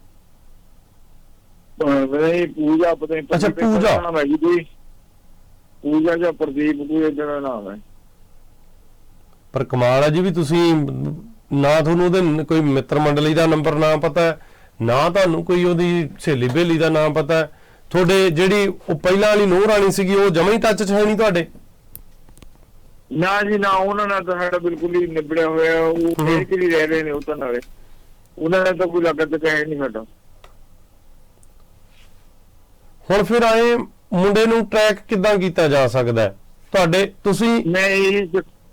ਨਹੀਂ ਪੂਜਾ ਪਤਾ ਨਹੀਂ ਅੱਛਾ, ਪੂਜਾ। ਨਾਮ ਹੈ ਜੀ ਪੂਜਾ ਜਾਂ ਪ੍ਰਦੀਪ ਕੋਈ ਇਦਾਂ ਦਾ ਨਾਮ ਹੈ। ਪਰ ਕਮਾਲ ਹੈ ਜੀ ਵੀ ਤੁਸੀਂ ਨਾ ਤੁਹਾਨੂੰ ਉਹਦੇ ਕੋਈ ਮਿੱਤਰ ਮੰਡਲੀ ਦਾ ਨੰਬਰ ਨਾ ਪਤਾ ਹੈ, ਨਾ ਤੁਹਾਨੂੰ ਕੋਈ ਉਹਦੀ ਸਹੇਲੀ ਬੇਲੀ ਦਾ ਨਾਮ ਪਤਾ। ਤੁਹਾਡੇ ਜਿਹੜੀ ਉਹ ਪਹਿਲਾਂ ਵਾਲੀ ਨੂੰਹ ਰਾਣੀ ਸੀਗੀ ਉਹ ਜਮਾਂ ਹੀ ਟੱਚ 'ਚ ਹੈ ਨਹੀਂ ਤੁਹਾਡੇ? ਨਾ ਜੀ ਨਾ ਉਹਨਾਂ ਨਾਲ ਤਾਂ ਸਾਡਾ ਬਿਲਕੁਲ ਹੀ ਨਿਬੜਿਆ ਹੋਇਆ ਉਹ। ਫੇਰ ਕਿ ਹੀ ਰਹਿ ਰਹੇ ਨੇ ਉਹ ਤਾਂ ਨਾਲੇ। ਉਹਨਾਂ ਨੇ ਤਾਂ ਕੋਈ ਲੱਗਤ ਕਹੇ ਨਹੀਂ ਸਾਡਾ। ਹੁਣ ਫਿਰ ਆਏ ਮੁੰਡੇ ਨੂੰ ਟਰੈਕ ਕਿੱਦਾਂ ਕੀਤਾ ਜਾ ਸਕਦਾ? ਤੁਹਾਡੇ ਤੁਸੀਂ? ਮੈਂ ਇਹ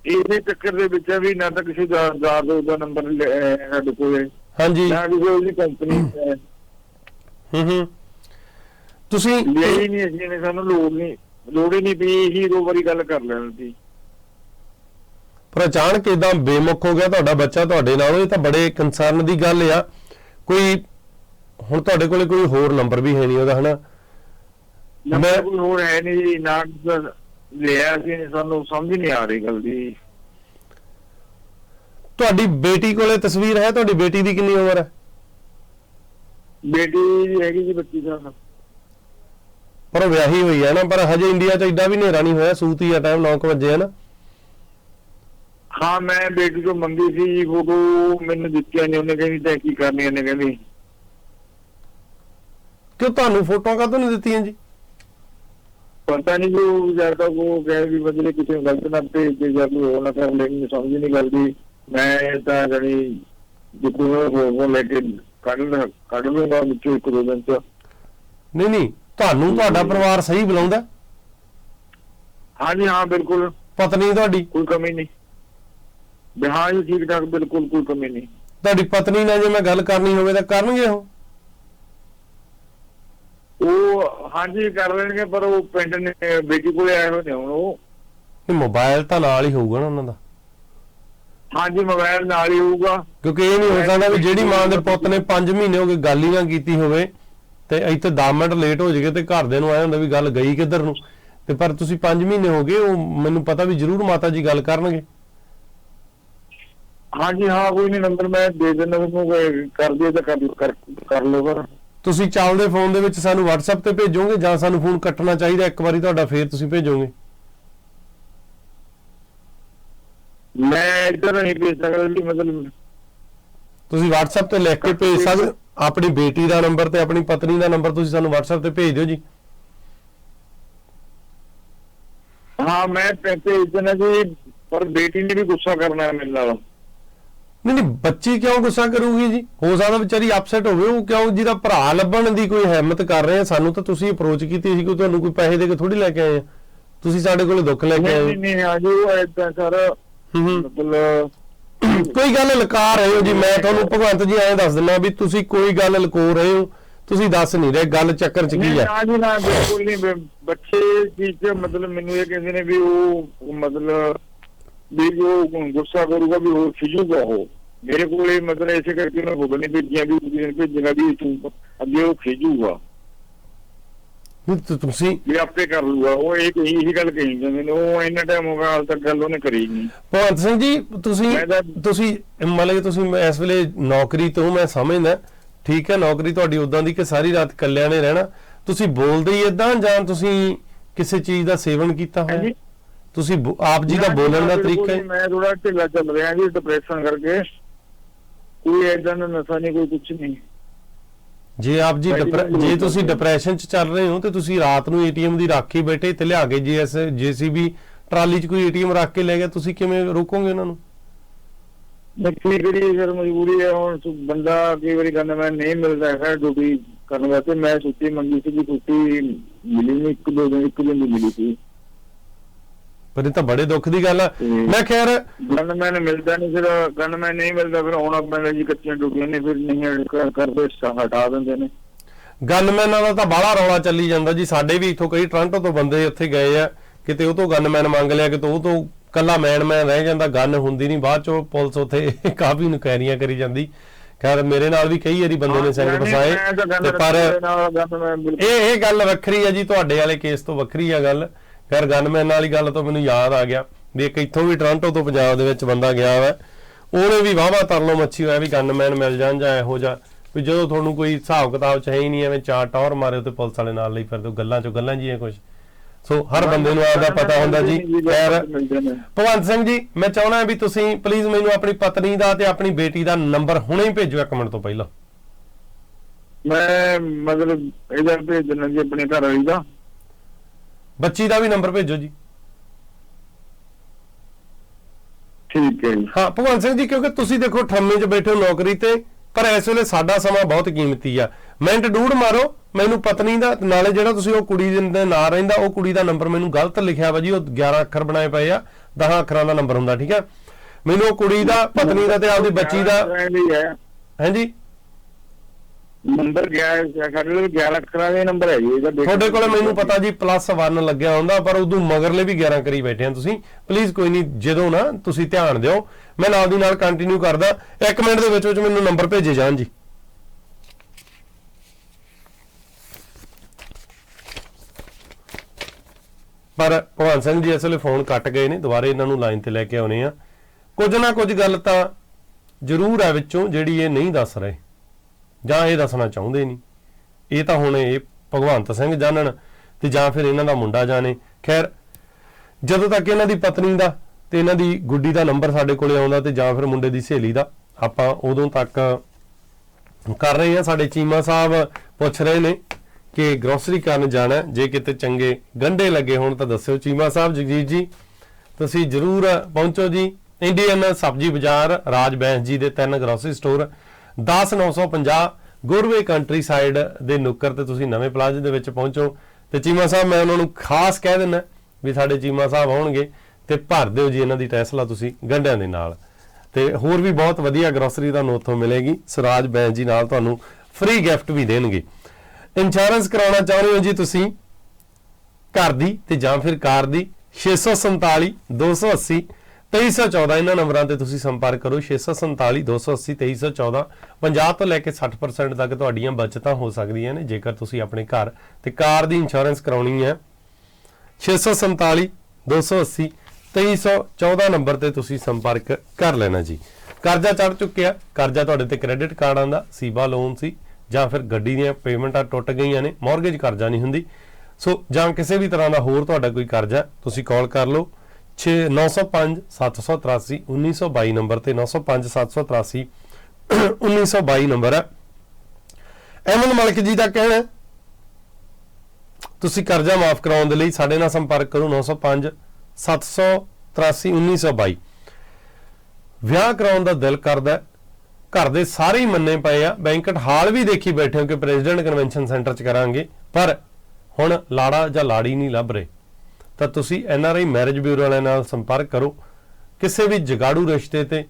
ਇਹਦੇ ਚੱਕਰ ਦੇ ਵਿੱਚ ਵੀ ਨਾ ਤਾਂ ਕਿਸੇ ਦਾ ਦਾ ਦਾ ਨੰਬਰ ਸਾਡੇ ਕੋਲ। ਹਾਂਜੀ। ਨਾ ਕਿਸੇ ਉਹਦੀ ਕੰਪਨੀ ਹੂੰ। ਹੂੰ ਤੁਸੀਂ ਹੀ ਨਹੀਂ ਅਸੀਂ ਨੇ ਸਾਨੂੰ ਲੋੜ ਨਹੀਂ ਲੋੜ ਹੀ ਨਹੀਂ ਪਈ ਹੀ ਦੋ ਵਾਰੀ ਗੱਲ ਕਰ ਲੈਣ ਦੀ ਪਰ ਅਚਾਨਕ ਇਦਾਂ ਬੇਮੁਖ ਹੋ ਗਿਆ ਤੁਹਾਡਾ ਬੱਚਾ ਤੁਹਾਡੇ ਨਾਲ ਇਹ ਤਾਂ ਬੜੇ ਕੰਸਰਨ ਦੀ ਗੱਲ ਆ। ਕੋਈ ਹੁਣ ਤੁਹਾਡੇ ਕੋਲੇ ਕੋਈ ਹੋਰ ਨੰਬਰ ਵੀ ਹੈ ਨਹੀਂ ਉਹਦਾ ਹਨਾ? ਮੈਂ ਕੋਈ ਹੋਰ ਹੈ ਨਹੀਂ ਜੀ, ਨਾ ਲਿਆ ਸੀ ਸਾਨੂੰ ਸਮਝ ਨਹੀਂ ਆ ਰਹੀ ਗੱਲ ਦੀ ਤੁਹਾਡੀ ਬੇਟੀ ਕੋਲੇ ਤਸਵੀਰ ਹੈ? ਤੁਹਾਡੀ ਬੇਟੀ ਦੀ ਕਿੰਨੀ ਉਮਰ ਹੈ? ਬੇਟੀ ਹੈਗੀ ਜੀ 25 ਸਾਲ। ਪਰ ਵਿਆਹੀ ਹੋਈ ਹੈ ਨਾ ਪਰ ਹਜੇ ਇੰਡੀਆ 'ਚ ਐਡਾ ਵੀ ਹਨੇਰਾ ਨਹੀਂ ਹੋਇਆ ਸੂਤ ਹੀ ਆ ਟਾਈਮ 9 ਵਜੇ ਹੈ ਨਾ। ਹਾਂ ਮੈਂ ਬੇਟੀ ਤੋਂ ਮੰਗੀ ਸੀ ਜੀ ਫੋਟੋ ਮੈਨੂੰ ਦਿੱਤੀਆਂ ਨਹੀਂ ਉਹਨੇ ਕਹਿੰਦੀ ਤੈਂ ਕੀ ਕਰਨੀ ਉਹਨੇ ਕਹਿੰਦੀ ਕਿਉਂ ਤੁਹਾਨੂੰ ਫੋਟੋਆਂ ਕਾਹਤੋਂ ਨਹੀਂ ਦਿੱਤੀਆਂ ਜੀ? ਪਤਾ ਨਹੀਂ ਜੋ ਜ਼ਿਆਦਾ ਉਹ ਕਹੇ ਵੀ ਬਦਲੇ ਨੂੰ ਗਲਤ ਨਾ ਭੇਜ ਦੇ ਜਾਂ ਕੋਈ ਹੋਰ ਨਾ ਕਰ ਲੈ ਮੈਨੂੰ ਸਮਝ ਨਹੀਂ ਲੱਗਦੀ। ਮੈਂ ਤਾਂ ਜਣੀ ਜਿੱਦੋਂ ਉਹ ਲੈ ਕੇ ਕੱਢ ਲ- ਕੱਢ ਲੂੰਗਾ ਵਿੱਚੋਂ ਇੱਕ ਦੋ ਦਿਨ ਚ। ਨਹੀਂ ਨਹੀਂ ਤੁਹਾਨੂੰ ਤੁਹਾਡਾ ਪਰਿਵਾਰ ਸਹੀ ਬੁਲਾਉਂਦਾ? ਹਾਂਜੀ ਹਾਂ ਬਿਲਕੁਲ। ਪਤਨੀ ਤੁਹਾਡੀ? ਕੋਈ ਕਮੀ ਨਹੀਂ। ਬਿਹਾਰ ਠੀਕ ਠਾਕ ਬਿਲਕੁਲ ਕੋਈ ਕਮੀ ਨਹੀਂ। ਤੁਹਾਡੀ ਪਤਨੀ ਨਾਲ ਜੇ ਮੈਂ ਗੱਲ ਕਰਨੀ ਹੋਵੇ ਤਾਂ ਕਰਨਗੇ ਉਹ? ਉਹ ਹਾਂਜੀ ਕਰ ਲੈਣਗੇ ਪਰ ਉਹ ਪਿੰਡ ਨੇ ਬੇਟੀ ਕੋਲੇ ਆਏ ਹੋਏ ਨੇ ਹੁਣ ਉਹ। ਇਹ ਮੋਬਾਈਲ ਤਾਂ ਨਾਲ ਹੀ ਹੋਊਗਾ ਨਾ ਉਹਨਾਂ ਦਾ। ਹਾਂਜੀ ਮੋਬਾਈਲ ਨਾਲ ਹੀ ਹੋਊਗਾ। ਕਿਉਂਕਿ ਇਹ ਨਹੀਂ ਹੋ ਸਕਦਾ ਵੀ ਜਿਹੜੀ ਮਾਂ ਦੇ ਪੁੱਤ ਨੇ 5 ਮਹੀਨੇ ਹੋ ਗਏ ਗੱਲ ਹੀ ਨਾ ਕੀਤੀ ਹੋਵੇ ਤੇ ਇੱਥੇ 10 ਮਿੰਟ ਲੇਟ ਹੋ ਜਾਵੇ ਤੇ ਘਰ ਦੇ ਨੂੰ ਆਇਆ ਹੁੰਦਾ ਵੀ ਗੱਲ ਗਈ ਕਿੱਧਰ ਨੂੰ। ਤੇ ਪਰ ਤੁਸੀਂ 5 ਮਹੀਨੇ ਹੋ ਗਏ ਉਹ ਮੈਨੂੰ ਪਤਾ ਵੀ ਜ਼ਰੂਰ ਮਾਤਾ ਜੀ ਗੱਲ ਕਰਨਗੇ। ਹਾਂਜੀ ਹਾਂ ਕੋਈ ਨਹੀਂ ਨੰਬਰ ਮੈਂ ਦੇ ਦਿੰਦਾ ਕੋਈ ਕਰ ਦਿਓ ਤਾਂ ਕਰ ਕਰ- ਲਓ ਪਰ ਤੁਸੀਂ ਚੱਲਦੇ ਫੋਨ ਦੇ ਵਿੱਚ ਸਾਨੂੰ WhatsApp ਤੇ ਭੇਜੋਗੇ ਜਾਂ ਸਾਨੂੰ ਫੋਨ ਕੱਟਣਾ ਚਾਹੀਦਾ ਇੱਕ ਵਾਰੀ ਤੁਹਾਡਾ ਫੇਰ ਤੁਸੀਂ ਭੇਜੋਗੇ? ਮੈਂ ਇੱਧਰ ਨਹੀਂ ਭੇਜ ਸਕਦਾ ਜੀ ਮਤਲਬ ਤੁਸੀਂ WhatsApp ਤੇ ਲਿਖ ਕੇ ਭੇਜ ਸਕਦੇ। ਆਪਣੀ ਬੇਟੀ ਦਾ ਨੰਬਰ ਤੇ ਆਪਣੀ ਪਤਨੀ ਦਾ ਨੰਬਰ ਤੁਸੀਂ ਸਾਨੂੰ WhatsApp ਤੇ ਭੇਜ ਦਿਓ ਜੀ। ਹਾਂ ਮੈਂ ਭੇਜ ਦੇਣਾ ਜੀ ਪਰ ਬੇਟੀ ਨੇ ਵੀ ਗੁੱਸਾ ਕਰਨਾ ਹੈ ਮੇਰੇ ਨਾਲ। ਨਹੀਂ ਨਹੀਂ ਬੱਚੀ ਕਿਉਂ ਗੁੱਸਾ ਕਰੂਗੀ ਜੀ? ਹੋ ਸਕਦਾ ਵਿਚਾਰੀ ਅਪਸੈਟ ਹੋਵੇ ਉਹ ਕਿਉਂ ਜਿਹਦਾ ਭਰਾ ਲੱਭਣ ਦੀ ਕੋਈ ਹਿੰਮਤ ਕਰ ਰਹੇ ਆ? ਸਾਨੂੰ ਤਾਂ ਤੁਸੀਂ ਅਪਰੋਚ ਕੀਤੀ ਸੀ ਕੋਈ ਤੁਹਾਨੂੰ ਕੋਈ ਪੈਸੇ ਦੇ ਕੇ ਥੋੜੀ ਲੈ ਕੇ ਆਏ ਆ। ਤੁਸੀਂ ਸਾਡੇ ਕੋਲ ਦੁੱਖ ਲੈ ਕੇ ਆਏ ਨਹੀਂ ਨਹੀਂ ਹਾਂ ਜੀ ਏਦਾਂ ਸਰ ਮਤਲਬ ਕੋਈ ਗੱਲ ਲੁਕਾ ਰਹੇ ਹੋ ਜੀ ਮੈਂ ਤੁਹਾਨੂੰ ਭਗਵੰਤ ਜੀ ਐਂ ਦੱਸ ਦਿੰਦਾ ਵੀ ਤੁਸੀਂ ਕੋਈ ਗੱਲ ਲੁਕੋ ਰਹੇ ਹੋ ਤੁਸੀਂ ਦੱਸ ਨਹੀਂ ਰਹੇ ਗੱਲ ਚੱਕਰ ਚ ਕੀ ਹੈ ਨਾ ਜੀ ਨਾ ਬਿਲਕੁਲ ਨਹੀਂ ਬੱਚੇ ਚ ਮਤਲਬ ਮੈਨੂੰ ਇਹ ਕਹਿੰਦੇ ਨੇ ਵੀ ਉਹ ਮਤਲਬ ਵੀ ਜੋ ਗੁੱਸਾ ਕਰੂਗਾ ਵੀ ਉਹ ਖਿਜੂਗਾ ਉਹ। ਮੇਰੇ ਕੋਲ ਮਤਲਬ ਇਸੇ ਕਰਕੇ ਮੈਂ ਬੋਲ ਨਹੀਂ ਭੇਜਿਆ ਵੀ ਕਿਸੇ ਨੇ ਭੇਜੇਗਾ ਵੀ ਤੂੰ ਅੱਗੇ ਉਹ ਖਿਜੂਗਾ। ਤੇ ਤੁਸੀਂ ਵੀ ਆਪੇ ਕਰ ਲੂਗਾ। ਉਹ ਇਹ ਇਹੀ ਗੱਲ ਕਹੀ ਜਾਂਦੇ ਨੇ। ਉਹ ਇੰਨਾ ਟਾਈਮ ਹੋ ਗਿਆ ਹਾਲ ਤੱਕ ਗੱਲ ਉਹਨੇ ਕਰੀ ਨਹੀਂ। ਭਗਵੰਤ ਸਿੰਘ ਜੀ ਤੁਸੀਂ ਤੁਸੀਂ ਕਿ ਤੁਸੀਂ ਇਸ ਵੇਲੇ ਨੌਕਰੀ ਤੋਂ ਮੈਂ ਸਮਝਦਾ। ਠੀਕ ਹੈ ਨੌਕਰੀ ਤੁਹਾਡੀ ਉਦਾਂ ਦੀ ਕਿ ਸਾਰੀ ਰਾਤ ਇਕੱਲਿਆਂ ਨੇ ਰਹਿਣਾ। ਤੁਸੀਂ ਬੋਲਦੇ ਹੀ ਇਦਾਂ ਜਾਂ ਤੁਸੀਂ ਕਿਸੇ ਚੀਜ਼ ਦਾ ਸੇਵਨ ਕੀਤਾ ਹੋਇਆ? ਤੁਸੀਂ ਆਪ ਜੀ ਦਾ ਬੋਲਣ ਦਾ ਤਰੀਕਾ ਹੈ ਮੈਂ ਥੋੜਾ ਢਿੱਲਾ ਚੱਲ ਰਿਹਾ ਜੀ ਡਿਪਰੈਸ਼ਨ ਕਰਕੇ। ਕੋਈ ਏਦਾਂ ਦਾ ਨਸ਼ਾ ਨਹੀਂ ਕੋਈ ਕੁਝ ਨਹੀਂ। ਜੇ ਆਪ ਜੀ ਜੇ ਤੁਸੀਂ। ਡਿਪਰੈਸ਼ਨ ਚ ਚੱਲ ਰਹੇ ਹੋ ਤੇ ਤੁਸੀਂ ਰਾਤ ਨੂੰ ਏਟੀਐਮ ਦੀ ਰਾਖੀ ਬੈਠੇ ਤੇ ਲਿਆ ਕੇ ਜੀਐਸ ਜੀਸੀਬੀ ਟਰਾਲੀ ਚ ਕੋਈ ਏਟੀਐਮ ਰੱਖ ਕੇ ਲੈ ਗਿਆ ਤੁਸੀਂ ਕਿਵੇਂ ਰੋਕੋਗੇ ਉਹਨਾਂ ਨੂੰ? ਕੀ ਕਰੀਏ ਸਰ ਮਜਬੂਰੀ ਹੈ ਹੁਣ ਬੰਦਾ ਕਈ ਵਾਰੀ ਕਹਿੰਦਾ ਮੈਂ ਨਹੀਂ ਮਿਲਦਾ ਹੈ ਡਿਊਟੀ ਕਰਨ ਵਾਸਤੇ ਮੈਂ ਛੁੱਟੀ ਮੰਗੀ ਸੀ ਛੁੱਟੀ ਮਿਲੀ ਨਹੀਂ ਇੱਕ ਦੋ ਦਿਨ ਇੱਕ ਦਿਨ ਮਿਲੀ ਸੀ। ਪਰ ਇਹ ਤਾਂ ਬੜੇ ਦੁੱਖ ਦੀ ਗੱਲ ਆ। ਮੈਂ ਖੈਰ ਗਨਮੈਨ ਮਿਲਦਾ ਨਹੀਂ ਫਿਰ ਗਨਮੈਨ ਨਹੀਂ ਮਿਲਦਾ ਫਿਰ ਆਉਣਾ ਪੈਂਦਾ ਜੀ ਕੱਚੀਆਂ ਡਿਊਟੀਆਂ ਨੇ ਫਿਰ ਨਹੀਂ ਕਰ- ਕਰਦੇ ਹਟਾ ਦਿੰਦੇ ਨੇ। ਗਨਮੈਨਾਂ ਦਾ ਤਾਂ ਬਾਹਲਾ ਰੌਲਾ ਚੱਲੀ ਜਾਂਦਾ ਜੀ। ਸਾਡੇ ਵੀ ਇੱਥੋਂ ਕਈ ਟ੍ਰਾਂਟੋ ਤੋਂ ਬੰਦੇ ਉੱਥੇ ਗਏ ਆ। ਕਿਤੇ ਉਹ ਤੋਂ ਗਨਮੈਨ ਮੰਗ ਲਿਆ ਕਿਤੇ ਉਹ ਤੋਂ ਕੱਲਾ ਮੈਨ ਮੈਨ ਰਹਿ ਜਾਂਦਾ। ਗਨ ਹੁੰਦੀ ਨਹੀਂ ਬਾਅਦ ਚੋਂ ਪੁਲਿਸ ਉੱਥੇ <laughs> ਕਾਫੀ ਨੁਕੈਰੀਆਂ ਕਰੀ ਜਾਂਦੀ। ਖੈਰ ਮੇਰੇ ਨਾਲ ਵੀ ਕਈ ਵਾਰੀ ਬੰਦੇ ਨੇ ਸਿੰਘ ਫਸਾਏ। ਤਾਂ ਪਰ ਇਹ ਇਹ ਗੱਲ ਵੱਖਰੀ ਹੈ ਜੀ ਤੁਹਾਡੇ ਵਾਲੇ ਕੇਸ ਤੋਂ ਵੱਖਰੀ ਆ ਗੱਲ। ਖੈਰ ਗਨਮੈਨ ਵਾਲੀ ਗੱਲ ਤੋਂ ਮੈਨੂੰ ਯਾਦ ਆ ਗਿਆ ਵੀ ਇੱਕ ਇੱਥੋਂ ਵੀ ਟੋਰਾਂਟੋ ਤੋਂ ਪੰਜਾਬ ਦੇ ਵਿੱਚ ਬੰਦਾ ਗਿਆ ਵਾ, ਉਹਨੇ ਵੀ ਵਾਵਾ ਤਰਲੋ ਮੱਛੀ ਹੋਇਆ ਵੀ ਗਨਮੈਨ ਮਿਲ ਜਾਣ ਜਾਂ ਇਹੋ ਜਿਹਾ, ਵੀ ਜਦੋਂ ਤੁਹਾਨੂੰ ਕੋਈ ਹਿਸਾਬ ਕਿਤਾਬ ਚ ਹੈ ਹੀ ਨਹੀਂ ਐਵੇਂ ਚਾਰ ਟੌਰ ਮਾਰੇ ਤੇ ਪੁਲਿਸ ਵਾਲੇ ਨਾਲ ਲਈ ਫਿਰਦੇ ਗੱਲਾਂ ਚੋਂ ਗੱਲਾਂ ਜੀ ਕੁਝ ਸੋ ਹਰ ਬੰਦੇ ਨੂੰ ਆਪਦਾ ਪਤਾ ਹੁੰਦਾ ਜੀ, ਖੈਰ। ਮਿਲਦੇ ਭਗਵੰਤ ਸਿੰਘ ਜੀ, ਮੈਂ ਚਾਹੁੰਦਾ ਵੀ ਤੁਸੀਂ ਪਲੀਜ਼ ਮੈਨੂੰ ਆਪਣੀ ਪਤਨੀ ਦਾ ਤੇ ਆਪਣੀ ਬੇਟੀ ਦਾ ਨੰਬਰ ਹੁਣੇ ਹੀ ਭੇਜੋ ਇੱਕ ਮਿੰਟ ਤੋਂ ਪਹਿਲਾਂ। ਮੈਂ ਮਤਲਬ ਇਹਦਾ ਭੇਜ ਦੇਣਾ ਜੀ ਆਪਣੇ ਘਰ ਵਾਲੀ ਦਾ। ਬੱਚੀ ਦਾ ਵੀ ਨੰਬਰ ਭੇਜੋ ਜੀ। ਠੀਕ ਹੈ ਜੀ। ਹਾਂ ਭਗਵੰਤ ਸਿੰਘ ਜੀ ਕਿਉਂਕਿ ਤੁਸੀਂ ਦੇਖੋ ਠੰਮੇ 'ਚ ਬੈਠੇ ਹੋ ਨੌਕਰੀ ਤੇ ਪਰ ਇਸ ਵੇਲੇ ਸਾਡਾ ਸਮਾਂ ਬਹੁਤ ਕੀਮਤੀ ਆ। ਮਿੰਟ ਡੂੜ ਮਾਰੋ ਮੈਨੂੰ ਪਤਨੀ ਦਾ ਨਾਲੇ ਜਿਹੜਾ ਤੁਸੀਂ ਉਹ ਕੁੜੀ ਦੇ ਨਾਂ ਰਹਿੰਦਾ ਉਹ ਕੁੜੀ ਦਾ ਨੰਬਰ ਮੈਨੂੰ ਗਲਤ ਲਿਖਿਆ ਵਾ ਜੀ ਉਹ 11 ਅੱਖਰ ਬਣਾਏ ਪਏ ਆ 10 ਅੱਖਰਾਂ ਦਾ ਨੰਬਰ ਹੁੰਦਾ ਠੀਕ ਆ? ਮੈਨੂੰ ਉਹ ਕੁੜੀ ਦਾ ਪਤਨੀ ਦਾ ਤੇ ਆਪਦੀ ਬੱਚੀ ਦਾ। ਹਾਂਜੀ? ਨੰਬਰ ਗਿਆ ਹੈ ਸਾਡੇ ਕੋਲ 11 ਅੱਖਰਾਂ ਦਾ ਨੰਬਰ ਹੈ ਜੀ, ਇਹਦਾ ਤੁਹਾਡੇ ਕੋਲੇ ਮੈਨੂੰ ਪਤਾ ਜੀ ਪਲੱਸ 1 ਲੱਗਿਆ ਹੁੰਦਾ, ਪਰ ਉਦੋਂ ਮਗਰਲੇ ਵੀ 11 ਕਰੀ ਬੈਠੇ ਆ ਤੁਸੀਂ। ਪਲੀਜ਼ ਕੋਈ ਨਹੀਂ, ਜਦੋਂ ਨਾ ਤੁਸੀਂ ਧਿਆਨ ਦਿਓ। ਮੈਂ ਨਾਲ ਦੀ ਨਾਲ ਕੰਟੀਨਿਊ ਕਰਦਾ। ਇੱਕ ਮਿੰਟ ਦੇ ਵਿੱਚ ਵਿੱਚ ਮੈਨੂੰ ਨੰਬਰ ਭੇਜੇ ਜਾਣ ਜੀ। ਪਰ ਭਗਵਾਨ ਸਿੰਘ ਜੀ, ਇਸ ਵੇਲੇ ਫੋਨ ਕੱਟ ਗਏ ਨੇ, ਦੁਬਾਰੇ ਇਹਨਾਂ ਨੂੰ ਲਾਈਨ ਤੇ ਲੈ ਕੇ ਆਉਣੇ ਆ। ਕੁਝ ਨਾ ਕੁਝ ਗੱਲ ਤਾਂ ਜ਼ਰੂਰ ਹੈ ਵਿੱਚੋਂ, ਜਿਹੜੀ ਇਹ ਨਹੀਂ ਦੱਸ ਰਹੇ। ਜਾਂ ਇਹ ਦੱਸਣਾ ਚਾਹੁੰਦੇ ਨਹੀਂ। ਇਹ ਤਾਂ ਹੁਣ ਇਹ ਭਗਵੰਤ ਸਿੰਘ ਜਾਣਨ ਤੇ ਜਾਂ ਫਿਰ ਇਹਨਾਂ ਦਾ ਮੁੰਡਾ ਜਾਣੇ। ਖੈਰ, ਜਦੋਂ ਤੱਕ ਇਹਨਾਂ ਦੀ ਪਤਨੀ ਦਾ ਤੇ ਇਹਨਾਂ ਦੀ ਗੁੱਡੀ ਦਾ ਨੰਬਰ ਸਾਡੇ ਕੋਲੇ ਆਉਂਦਾ ਤੇ ਜਾਂ ਫਿਰ ਮੁੰਡੇ ਦੀ ਸਹੇਲੀ ਦਾ, ਆਪਾਂ ਉਦੋਂ ਤੱਕ ਕਰ ਰਹੇ ਹਾਂ। ਸਾਡੇ ਚੀਮਾ ਸਾਹਿਬ ਪੁੱਛ ਰਹੇ ਨੇ ਕਿ ਗਰੋਸਰੀ ਕਰਨ ਜਾਣਾ ਜੇ ਕਿਤੇ ਚੰਗੇ ਗੰਢੇ ਲੱਗੇ ਹੋਣ ਤਾਂ ਦੱਸਿਓ। ਚੀਮਾ ਸਾਹਿਬ, ਜਗਜੀਤ ਜੀ, ਤੁਸੀਂ ਜਰੂਰ ਪਹੁੰਚੋ ਜੀ। ਇੰਡੀਅਨ ਸਬਜ਼ੀ ਬਾਜ਼ਾਰ, ਰਾਜ ਬੈਂਸ ਜੀ ਦੇ ਤਿੰਨ ਗਰੋਸਰੀ ਸਟੋਰ 10950 ਗੁਰਵੇ ਕੰਟਰੀ ਸਾਈਡ ਦੇ ਨੁੱਕਰ ਤੇ ਤੁਸੀਂ ਨਵੇਂ ਪਲਾਜ਼ੇ ਦੇ ਵਿੱਚ ਪਹੁੰਚੋ। ਤੇ ਚੀਮਾ ਸਾਹਿਬ, ਮੈਂ ਉਹਨਾਂ ਨੂੰ ਖਾਸ ਕਹਿ ਦਿੰਦਾ ਵੀ ਸਾਡੇ ਚੀਮਾ ਸਾਹਿਬ ਆਉਣਗੇ ਤੇ ਭਰ ਦਿਓ ਜੀ ਇਹਨਾਂ ਦੀ ਟੈਸਲਾ ਤੁਸੀਂ ਗੰਢਿਆਂ ਦੇ ਨਾਲ। ਤੇ ਹੋਰ ਵੀ ਬਹੁਤ ਵਧੀਆ ਗਰੋਸਰੀ ਤੁਹਾਨੂੰ ਉੱਥੋਂ ਮਿਲੇਗੀ। ਸਰਾਜ ਬੈਂਸ ਜੀ ਨਾਲ ਤੁਹਾਨੂੰ ਫ੍ਰੀ ਗਿਫਟ ਵੀ ਦੇਣਗੇ। ਇੰਸ਼ੋਰੈਂਸ ਕਰਾਉਣਾ ਚਾਹੁੰਦੇ ਹੋ ਜੀ ਤੁਸੀਂ? ਘਰ ਦੀ ਤੇ ਜਾਂ ਫਿਰ ਕਾਰ ਦੀ। 647 280 2314 ਇਹਨਾਂ ਨੰਬਰਾਂ ਤੇ ਤੁਸੀਂ ਸੰਪਰਕ ਕਰੋ 647 280 2314 50 ਤੋਂ ਲੈ ਕੇ 60% ਤੱਕ ਤੁਹਾਡੀਆਂ ਬਚਤਾਂ ਹੋ ਸਕਦੀਆਂ ਨੇ, ਜੇਕਰ ਤੁਸੀਂ ਆਪਣੇ ਘਰ ਤੇ ਕਾਰ ਦੀ ਇੰਸ਼ੋਰੈਂਸ ਕਰਾਉਣੀ ਹੈ। 647 280 2314 ਨੰਬਰ ਤੇ ਤੁਸੀਂ ਸੰਪਰਕ ਕਰ ਲੈਣਾ ਜੀ। ਕਰਜ਼ਾ ਚੜ ਚੁੱਕਿਆ, ਕਰਜ਼ਾ ਤੁਹਾਡੇ ਤੇ ਕ੍ਰੈਡਿਟ ਕਾਰਡਾਂ ਦਾ ਸੀਬਾ ਲੋਨ ਸੀ, ਜਾਂ ਫਿਰ ਗੱਡੀ ਦੀਆਂ ਪੇਮੈਂਟਾਂ ਟੁੱਟ ਗਈਆਂ ਨੇ ਮਾਰਗੇਜ ਕਰਜ਼ਾ ਨਹੀਂ ਹੁੰਦੀ। ਸੋ, ਜਾਂ ਕਿਸੇ ਵੀ ਤਰ੍ਹਾਂ ਦਾ ਹੋਰ ਤੁਹਾਡਾ ਕੋਈ ਕਰਜ਼ਾ, ਤੁਸੀਂ ਕਾਲ ਕਰ ਲਓ। 6 905 783 1922 ਨੰਬਰ ਤੇ 905 783 1922 ਨੰਬਰ ਹੈ। ਅਹਿਮਦ ਮਲਕ ਜੀ ਦਾ ਕਹਿਣਾ ਤੁਸੀਂ ਕਰਜ਼ਾ ਮਾਫ ਕਰਾਉਣ ਦੇ ਲਈ ਸਾਡੇ ਨਾਲ ਸੰਪਰਕ ਕਰੋ 905 783 1922 ਵਿਆਹ ਕਰਾਉਣ ਦਾ ਦਿਲ ਕਰਦਾ ਘਰ ਦੇ ਸਾਰੇ ਹੀ ਮੰਨੇ ਪਏ ਆ, ਬੈਂਕਟ ਹਾਲ ਵੀ ਦੇਖੀ ਬੈਠੇ ਹੋ ਕਿ ਪ੍ਰੈਜ਼ੀਡੈਂਟ ਕਨਵੈਨਸ਼ਨ ਸੈਂਟਰ 'ਚ ਕਰਾਂਗੇ, ਪਰ ਹੁਣ ਲਾੜਾ ਜਾਂ ਲਾੜੀ ਨਹੀਂ ਲੱਭ ਰਹੇ। ਤਾਂ ਤੁਸੀਂ N R I marriage bureau ਵਾਲਿਆਂ ਨਾਲ ਸੰਪਰਕ ਕਰੋ। ਕਿਸੇ ਵੀ ਜਗਾੜੂ ਰਿਸ਼ਤੇ ਤੇ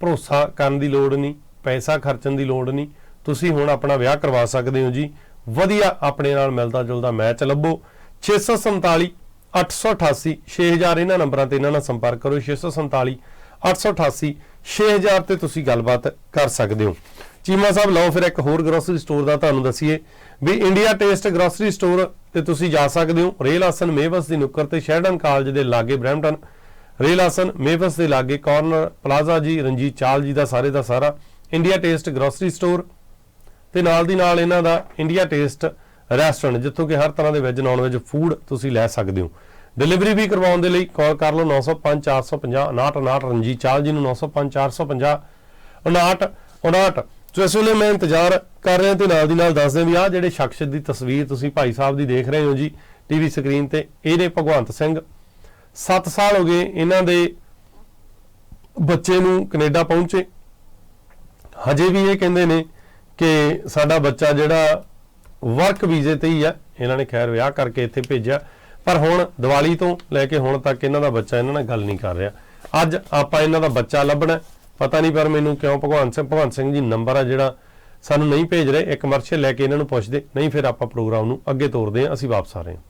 ਭਰੋਸਾ ਕਰਨ ਦੀ ਲੋੜ ਨਹੀਂ, ਪੈਸਾ ਖਰਚਣ ਦੀ ਲੋੜ ਨਹੀਂ। ਤੁਸੀਂ ਹੁਣ ਆਪਣਾ ਵਿਆਹ ਕਰਵਾ ਸਕਦੇ ਹੋ ਜੀ। ਵਧੀਆ ਆਪਣੇ ਨਾਲ ਮਿਲਦਾ ਜੁਲਦਾ ਮੈਚ ਲੱਭੋ। 647 888 6000 ਇਹਨਾਂ ਨੰਬਰਾਂ ਤੇ ਇਹਨਾਂ ਨਾਲ ਸੰਪਰਕ ਕਰੋ। 647 888 6000 ਤੇ ਤੁਸੀਂ ਗੱਲਬਾਤ ਕਰ ਸਕਦੇ ਹੋ। ਚੀਮਾ ਸਾਹਿਬ, ਲਓ ਫਿਰ ਇੱਕ ਹੋਰ ਗਰੋਸਰੀ ਸਟੋਰ ਦਾ ਤੁਹਾਨੂੰ ਦਸੀਏ। ਵੀ ਇੰਡੀਆ ਟੇਸਟ ਗਰੋਸਰੀ ਸਟੋਰ ਤੇ ਤੁਸੀਂ ਜਾ ਸਕਦੇ ਹੋ। ਰੇਲ ਆਸਨ ਮੇਵਸ ਦੀ ਨੁੱਕਰ ਤੇ ਸ਼ੈਡਨ ਕਾਲਜ ਦੇ ਲਾਗੇ ਬ੍ਰੈਂਪਟਨ ਰੇਲ ਆਸਨ ਮੇਵਸ ਦੇ ਲਾਗੇ ਕਾਰਨਰ ਪਲਾਜ਼ਾ ਜੀ, ਰਣਜੀਤ ਚਾਲ ਜੀ ਦਾ ਸਾਰੇ ਦਾ ਸਾਰਾ। ਇੰਡੀਆ ਟੇਸਟ ਗਰੋਸਰੀ ਸਟੋਰ ਤੇ ਨਾਲ ਦੀ ਨਾਲ ਇਹਨਾਂ ਦਾ ਇੰਡੀਆ ਟੇਸਟ ਰੈਸਟੋਰੈਂਟ ਜਿੱਥੋਂ ਕਿ ਹਰ ਤਰ੍ਹਾਂ ਦੇ ਵੈਜ ਨਾਨ ਵੈਜ ਫੂਡ ਤੁਸੀਂ ਲੈ ਸਕਦੇ ਹੋ। ਡਿਲੀਵਰੀ ਵੀ ਕਰਵਾਉਣ ਦੇ ਲਈ ਕਾਲ ਕਰ ਲਓ 905 450 59 ਰਣਜੀਤ ਚਾਲ ਜੀ ਨੂੰ 905 450 59 59 ਸੋ ਇਸ ਵੇਲੇ ਮੈਂ ਇੰਤਜ਼ਾਰ ਕਰ ਰਿਹਾ ਤੇ ਨਾਲ ਦੀ ਨਾਲ ਦੱਸ ਵੀ ਆਹ ਜਿਹੜੇ ਸ਼ਖਸ ਦੀ ਤਸਵੀਰ ਤੁਸੀਂ ਭਾਈ ਸਾਹਿਬ ਦੀ ਦੇਖ ਰਹੇ ਹੋ ਜੀ, ਟੀਵੀ ਸਕਰੀਨ ਤੇ, ਇਹ ਨੇ ਭਗਵੰਤ ਸਿੰਘ। 7 ਸਾਲ ਹੋ ਗਏ ਇਹਨਾਂ ਦੇ ਬੱਚੇ ਨੂੰ ਕੈਨੇਡਾ ਪਹੁੰਚੇ। ਹਜੇ ਵੀ ਇਹ ਕਹਿੰਦੇ ਨੇ ਕਿ ਸਾਡਾ ਬੱਚਾ ਜਿਹੜਾ ਵਰਕ ਵੀਜ਼ੇ ਤੇ ਹੀ ਆ, ਇਹਨਾਂ ਨੇ ਖੈਰ ਵਿਆਹ ਕਰਕੇ ਇੱਥੇ ਭੇਜਿਆ। ਪਰ ਹੁਣ ਦੀਵਾਲੀ ਤੋਂ ਲੈ ਕੇ ਹੁਣ ਤੱਕ ਇਹਨਾਂ ਦਾ ਬੱਚਾ ਇਹਨਾਂ ਨਾਲ ਗੱਲ ਨਹੀਂ ਕਰ ਰਿਹਾ। ਅੱਜ ਆਪਾਂ ਇਹਨਾਂ ਦਾ ਬੱਚਾ ਲੱਭਣਾ ਪਤਾ ਨਹੀਂ ਪਰ ਮੈਨੂੰ ਕਿਉਂ ਭਗਵਾਨ ਸਿੰਘ ਭਗਵੰਤ ਸਿੰਘ ਜੀ ਨੰਬਰ ਆ ਜਿਹੜਾ ਸਾਨੂੰ ਨਹੀਂ ਭੇਜ ਰਹੇ, ਇੱਕ ਕਮਰਸ਼ੀਅਲ ਲੈ ਕੇ ਇਹਨਾਂ ਨੂੰ ਪੁੱਛਦੇ, ਨਹੀਂ ਫਿਰ ਆਪਾਂ ਪ੍ਰੋਗਰਾਮ ਨੂੰ ਅੱਗੇ ਤੋਰਦੇ ਹਾਂ, ਅਸੀਂ ਵਾਪਸ ਆ ਰਹੇ ਹਾਂ।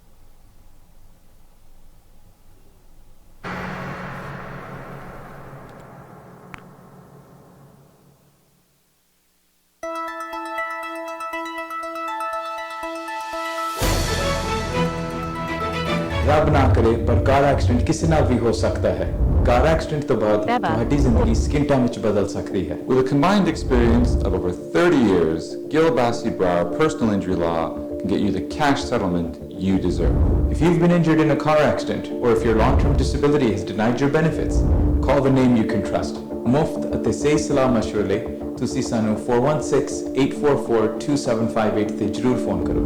ਰੱਬ ਨਾ ਕਰੇ, ਪਰ ਕਾਰ ਐਕਸੀਡੈਂਟ ਕਿਸੇ ਨਾਲ ਵੀ ਹੋ ਸਕਦਾ ਹੈ। ਕਾਰ ਐਕਸੀਡੈਂਟ ਤੋਂ ਬਾਅਦ Beba. ਤੁਹਾਡੀ ਜ਼ਿੰਦਗੀ ਸਕਿੰਟਾਂ ਵਿੱਚ ਬਦਲ ਸਕਦੀ ਹੈ With a combined experience of over 30 years, Gil Bassi Brower Personal Injury Law can get you the cash settlement you deserve. If you've been injured in a car accident or if your long-term disability has denied your benefits, call the name you can trust. ਮੁਫਤ ਅਤੇ ਸਹੀ ਸਲਾਹ ਮਸ਼ਵਰੇ ਲਈ ਤੁਸੀਂ ਸਾਨੂੰ 4168442758 ਤੇ ਜਰੂਰ ਫੋਨ ਕਰੋ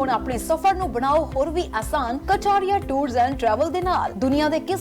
ਹੁਣ ਆਪਣੇ ਸਫ਼ਰ ਨੂੰ ਬਣਾਓ ਹੋਰ ਵੀ ਆਸਾਨ ਕਚਾਰੀਆ ਟੂਰਸ ਐਂਡ ਟਰੈਵਲ ਦੇ ਨਾਲ ਦੁਨੀਆ ਦੇ ਕਿਸ